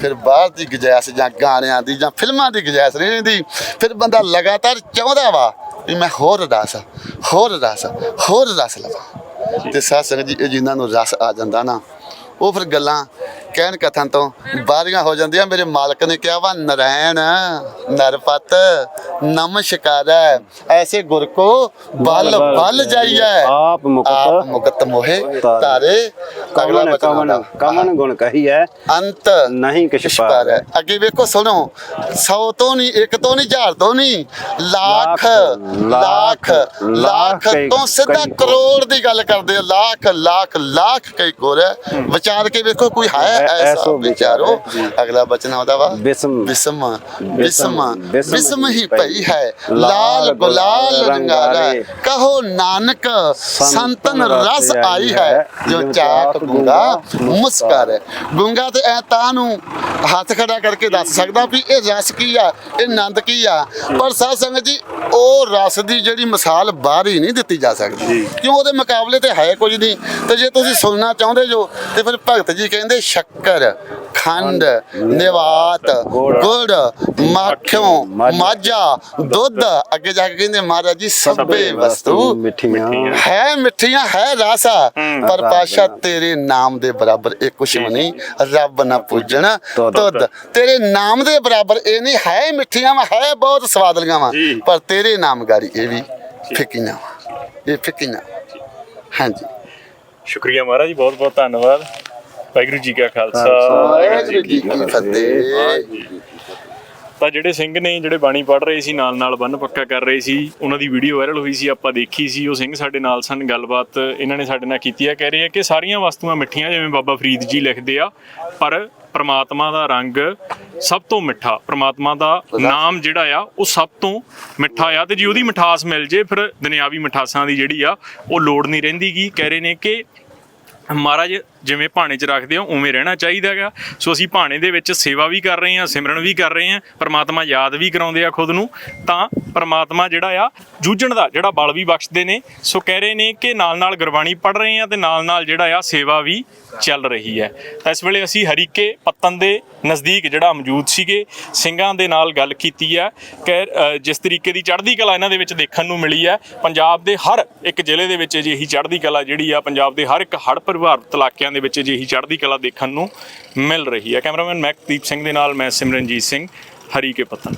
Speaker 3: ਫਿਰ ਬਾਹਰ ਦੀ ਗੁਜਾਇਸ਼ ਜਾਂ ਗਾਣਿਆਂ ਦੀ ਜਾਂ ਫਿਲਮਾਂ ਦੀ ਗੁਜਾਇਸ਼ ਨਹੀਂ ਰਹਿੰਦੀ ਫਿਰ ਬੰਦਾ ਲਗਾਤਾਰ ਚਾਹੁੰਦਾ ਵਾ ਵੀ ਮੈਂ ਹੋਰ ਰਸ ਹੋਰ ਰਸ ਹੋਰ ਰਸ ਲਵਾਂ। ਤੇ ਸਾਧ ਸੰਗਤ ਜੀ ਜਿਨ੍ਹਾਂ ਨੂੰ ਰਸ ਆ ਜਾਂਦਾ ਨਾ ਉਹ ਫਿਰ ਗੱਲਾਂ ਕਹਿਣ ਕਥਨ ਤੋਂ ਬਾਹਰੀਆਂ ਹੋ ਜਾਂਦੀਆਂ। ਮੇਰੇ ਮਾਲਕ ਨੇ ਕਿਹਾ ਵਾ ਨਰੈਣ ਨਰਪਤ ਨਮਸਕਾਰ ਐਸੇ ਗੁਰ ਕੋ ਬਲ ਬਲ ਜਾਈਐ।
Speaker 2: ਆਪ ਮੁਕਤ
Speaker 3: ਆਪ ਮੁਕਤ ਮੋਹਿ ਤਾਰੇ। ਅਗਲਾ ਬਚਨ
Speaker 2: ਕਮਨ ਗੁਣ ਕਹੀਐ
Speaker 3: ਅੰਤ
Speaker 2: ਨਹੀਂ ਕਿਛ ਪਾਰ।
Speaker 3: ਅੱਗੇ ਵੇਖੋ ਸੁਣੋ। 100 ਤੋਂ ਨਹੀਂ ਇੱਕ ਤੋਂ ਨਹੀਂ ਹਜ਼ਾਰ ਤੋਂ ਨਹੀਂ ਲੱਖ ਲੱਖ ਲੱਖ ਤੋਂ ਸਿੱਧਾ ਕਰੋੜ ਦੀ ਗੱਲ ਕਰਦੇ ਆ। ਲੱਖ ਲੱਖ ਲੱਖ ਕਈ ਕੋਰ ਹੈ। ਵਿਚਾਰ ਕੇ ਵੇਖੋ ਕੋਈ ਹੈ ਐਸਾ ਵਿਚਾਰੋ। ਅਗਲਾ ਬਚਨ ਆਉਂਦਾ ਵਾ
Speaker 2: ਬਿਸਮ।
Speaker 3: ਬਿਸਮ ਬਿਸਮ
Speaker 2: ਬਿਸਮ
Speaker 3: ਹੀ ਪਈ ਹੈ।
Speaker 2: ਲਾਲ
Speaker 3: ਲਾਲ ਗੁਲਾਲ ਰੰਗਾਰਾ। ਕਹੋ ਨਾਨਕ ਸੰਤਨ ਰਸ ਆਈ ਹੈ। ਜੋ ਚਾਕ ਗੁੰਗਾ ਮੁਸਕਰ। ਗੁੰਗਾ ਤੇ ਐ ਤਾਂ ਨੂੰ ਹੱਥ ਖੜਾ ਕਰਕੇ ਦੱਸ ਸਕਦਾ ਵੀ ਇਹ ਰਸ ਕੀ ਆ ਇਹ ਆਨੰਦ ਕੀ ਆ? ਪਰ ਸਾਧ ਸੰਗਤ ਜੀ ਉਹ ਰਸ ਦੀ ਜਿਹੜੀ ਮਿਸਾਲ ਬਾਹਰ ਹੀ ਨਹੀਂ ਦਿੱਤੀ ਜਾ ਸਕਦੀ। ਕਿਉਂ? ਉਹਦੇ ਮੁਕਾਬਲੇ ਤੇ ਹੈ ਕੁਝ ਨਹੀਂ। ਤੇ ਜੇ ਤੁਸੀਂ ਸੁਣਨਾ ਚਾਹੁੰਦੇ ਜੋ ਤੇ ਫਿਰ ਭਗਤ ਜੀ ਕਹਿੰਦੇ ਸ਼ੱਕਰ ਖੰਡ ਨਿਵਾਤ ਗੁੜ ਮੱਖਿਓਂ ਮਾਝਾ। ਦੁੱਧ। ਅੱਗੇ ਜਾ ਕੇ ਕਹਿੰਦੇ ਮਹਾਰਾਜ ਜੀ ਸਭੇ ਵਸਤੂ
Speaker 2: ਮਿੱਠੀਆਂ।
Speaker 3: ਹੈ ਮਿੱਠੀਆਂ ਹੈ ਰਾਸਾ। ਪਰ ਪਾਸ਼ਾ ਤੇਰੇ ਨਾਮ ਦੇ ਬਰਾਬਰ ਇਹ ਕੁਛ ਵੀ ਨਹੀਂ ਰੱਬ ਨਾ ਪੂਜਣ।
Speaker 2: ਤੁਧ
Speaker 3: ਤੇਰੇ ਨਾਮ ਦੇ ਬਰਾਬਰ ਇਹ ਨਹੀਂ ਹੈ ਮਿੱਠੀਆਂ ਵਾ ਹੈ ਬਹੁਤ ਸਵਾਦਲੀਆਂ ਵਾ। ਪਰ ਤੇਰੇ ਨਾਮ ਗਾੜੀ ਇਹ ਵੀ ਫਿੱਕੀਆਂ ਵਾ। ਇਹ ਫਿੱਕੀਆਂ। ਹਾਂਜੀ।
Speaker 1: ਸ਼ੁਕਰੀਆ ਮਹਾਰਾਜ ਜੀ ਬਹੁਤ ਬਹੁਤ ਧੰਨਵਾਦ। ਵਾਹਿਗੁਰੂ ਜੀ ਕਾ ਖਾਲਸਾ।
Speaker 3: ਵਾਹਿਗੁਰੂ ਜੀ ਕੀ ਫਤਿਹ।
Speaker 1: ਤਾਂ ਜਿਹੜੇ ਸਿੰਘ ਨੇ ਜਿਹੜੇ ਬਾਣੀ ਪੜ੍ਹ ਰਹੇ ਸੀ ਨਾਲ ਨਾਲ ਬੰਨ ਪੱਕਾ ਕਰ ਰਹੇ ਸੀ ਉਹਨਾਂ ਦੀ ਵੀਡੀਓ ਵਾਇਰਲ ਹੋਈ ਸੀ ਆਪਾਂ ਦੇਖੀ ਸੀ ਉਹ ਸਿੰਘ ਸਾਡੇ ਨਾਲ ਸਨ ਗੱਲਬਾਤ ਇਹਨਾਂ ਨੇ ਸਾਡੇ ਨਾਲ ਕੀਤੀ ਆ ਕਹਿ ਰਹੇ ਆ ਕਿ ਸਾਰੀਆਂ ਵਸਤੂਆਂ ਮਿੱਠੀਆਂ ਜਿਵੇਂ ਬਾਬਾ ਫਰੀਦ ਜੀ ਲਿਖਦੇ ਆ ਪਰ ਪ੍ਰਮਾਤਮਾ ਦਾ ਰੰਗ ਸਭ ਤੋਂ ਮਿੱਠਾ ਪ੍ਰਮਾਤਮਾ ਦਾ ਨਾਮ ਜਿਹੜਾ ਆ ਉਹ ਸਭ ਤੋਂ ਮਿੱਠਾ ਆ ਤੇ ਜੇ ਉਹਦੀ ਮਿਠਾਸ ਮਿਲ ਜੇ ਫਿਰ ਦੁਨਿਆਵੀ ਮਿਠਾਸਾਂ ਦੀ ਜਿਹੜੀ ਆ ਉਹ ਲੋੜ ਨਹੀਂ ਰਹਿੰਦੀਗੀ। ਕਹਿ ਰਹੇ ਨੇ ਕਿ ਮਹਾਰਾਜ ਜਿਵੇਂ ਭਾਣੇ 'ਚ ਰੱਖਦੇ ਹੋ, ਉਵੇਂ ਰਹਿਣਾ ਚਾਹੀਦਾ ਹੈਗਾ। ਸੋ ਅਸੀਂ ਭਾਣੇ ਦੇ ਵਿੱਚ ਸੇਵਾ ਵੀ ਕਰ ਰਹੇ ਹਾਂ, ਸਿਮਰਨ ਵੀ ਕਰ ਰਹੇ ਹਾਂ, ਪਰਮਾਤਮਾ ਯਾਦ ਵੀ ਕਰਾਉਂਦੇ ਆ ਖੁਦ ਨੂੰ। ਤਾਂ ਪਰਮਾਤਮਾ ਜਿਹੜਾ ਆ, ਜੂਝਣ ਦਾ ਜਿਹੜਾ ਬਲ ਵੀ ਬਖਸ਼ਦੇ ਨੇ। ਸੋ ਕਹਿ ਰਹੇ ਨੇ ਕਿ ਨਾਲ ਨਾਲ ਗੁਰਬਾਣੀ ਪੜ ਰਹੇ ਹਾਂ ਤੇ ਨਾਲ ਨਾਲ ਜਿਹੜਾ ਆ, ਸੇਵਾ ਵੀ ਚੱਲ ਰਹੀ ਹੈ। ਤਾਂ ਇਸ ਵੇਲੇ ਅਸੀਂ ਹਰੀਕੇ ਪੱਤਨ ਦੇ ਨਜ਼ਦੀਕ ਜਿਹੜਾ ਮੌਜੂਦ ਸੀਗੇ, ਸਿੰਘਾਂ ਦੇ ਨਾਲ ਗੱਲ ਕੀਤੀ ਹੈ। ਕਿ ਜਿਸ ਤਰੀਕੇ ਦੀ ਚੜ੍ਹਦੀ ਕਲਾ ਇਹਨਾਂ ਦੇ ਵਿੱਚ ਦੇਖਣ ਨੂੰ ਮਿਲੀ ਹੈ, ਪੰਜਾਬ ਦੇ ਹਰ ਇੱਕ ਜ਼ਿਲ੍ਹੇ ਦੇ ਵਿੱਚ ਅਜਿਹੀ ਚੜ੍ਹਦੀ ਕਲਾ ਜਿਹੜੀ ਆ, ਪੰਜਾਬ ਦੇ ਹਰ ਇੱਕ ਹੜ੍ਹ ਪ੍ਰਭਾਵਿਤ ਇਲਾਕਿਆਂ ਦੇ ਵਿੱਚ ਅਜਿਹੀ ਚੜ੍ਹਦੀ ਕਲਾ ਦੇਖਣ ਨੂੰ ਮਿਲ ਰਹੀ ਹੈ। ਕੈਮਰਾਮੈਨ ਮੈਕਦੀਪ ਸਿੰਘ ਦੇ ਨਾਲ ਮੈਂ ਸਿਮਰਨਜੀਤ ਸਿੰਘ, ਹਰੀ ਕੇ ਪਤਨ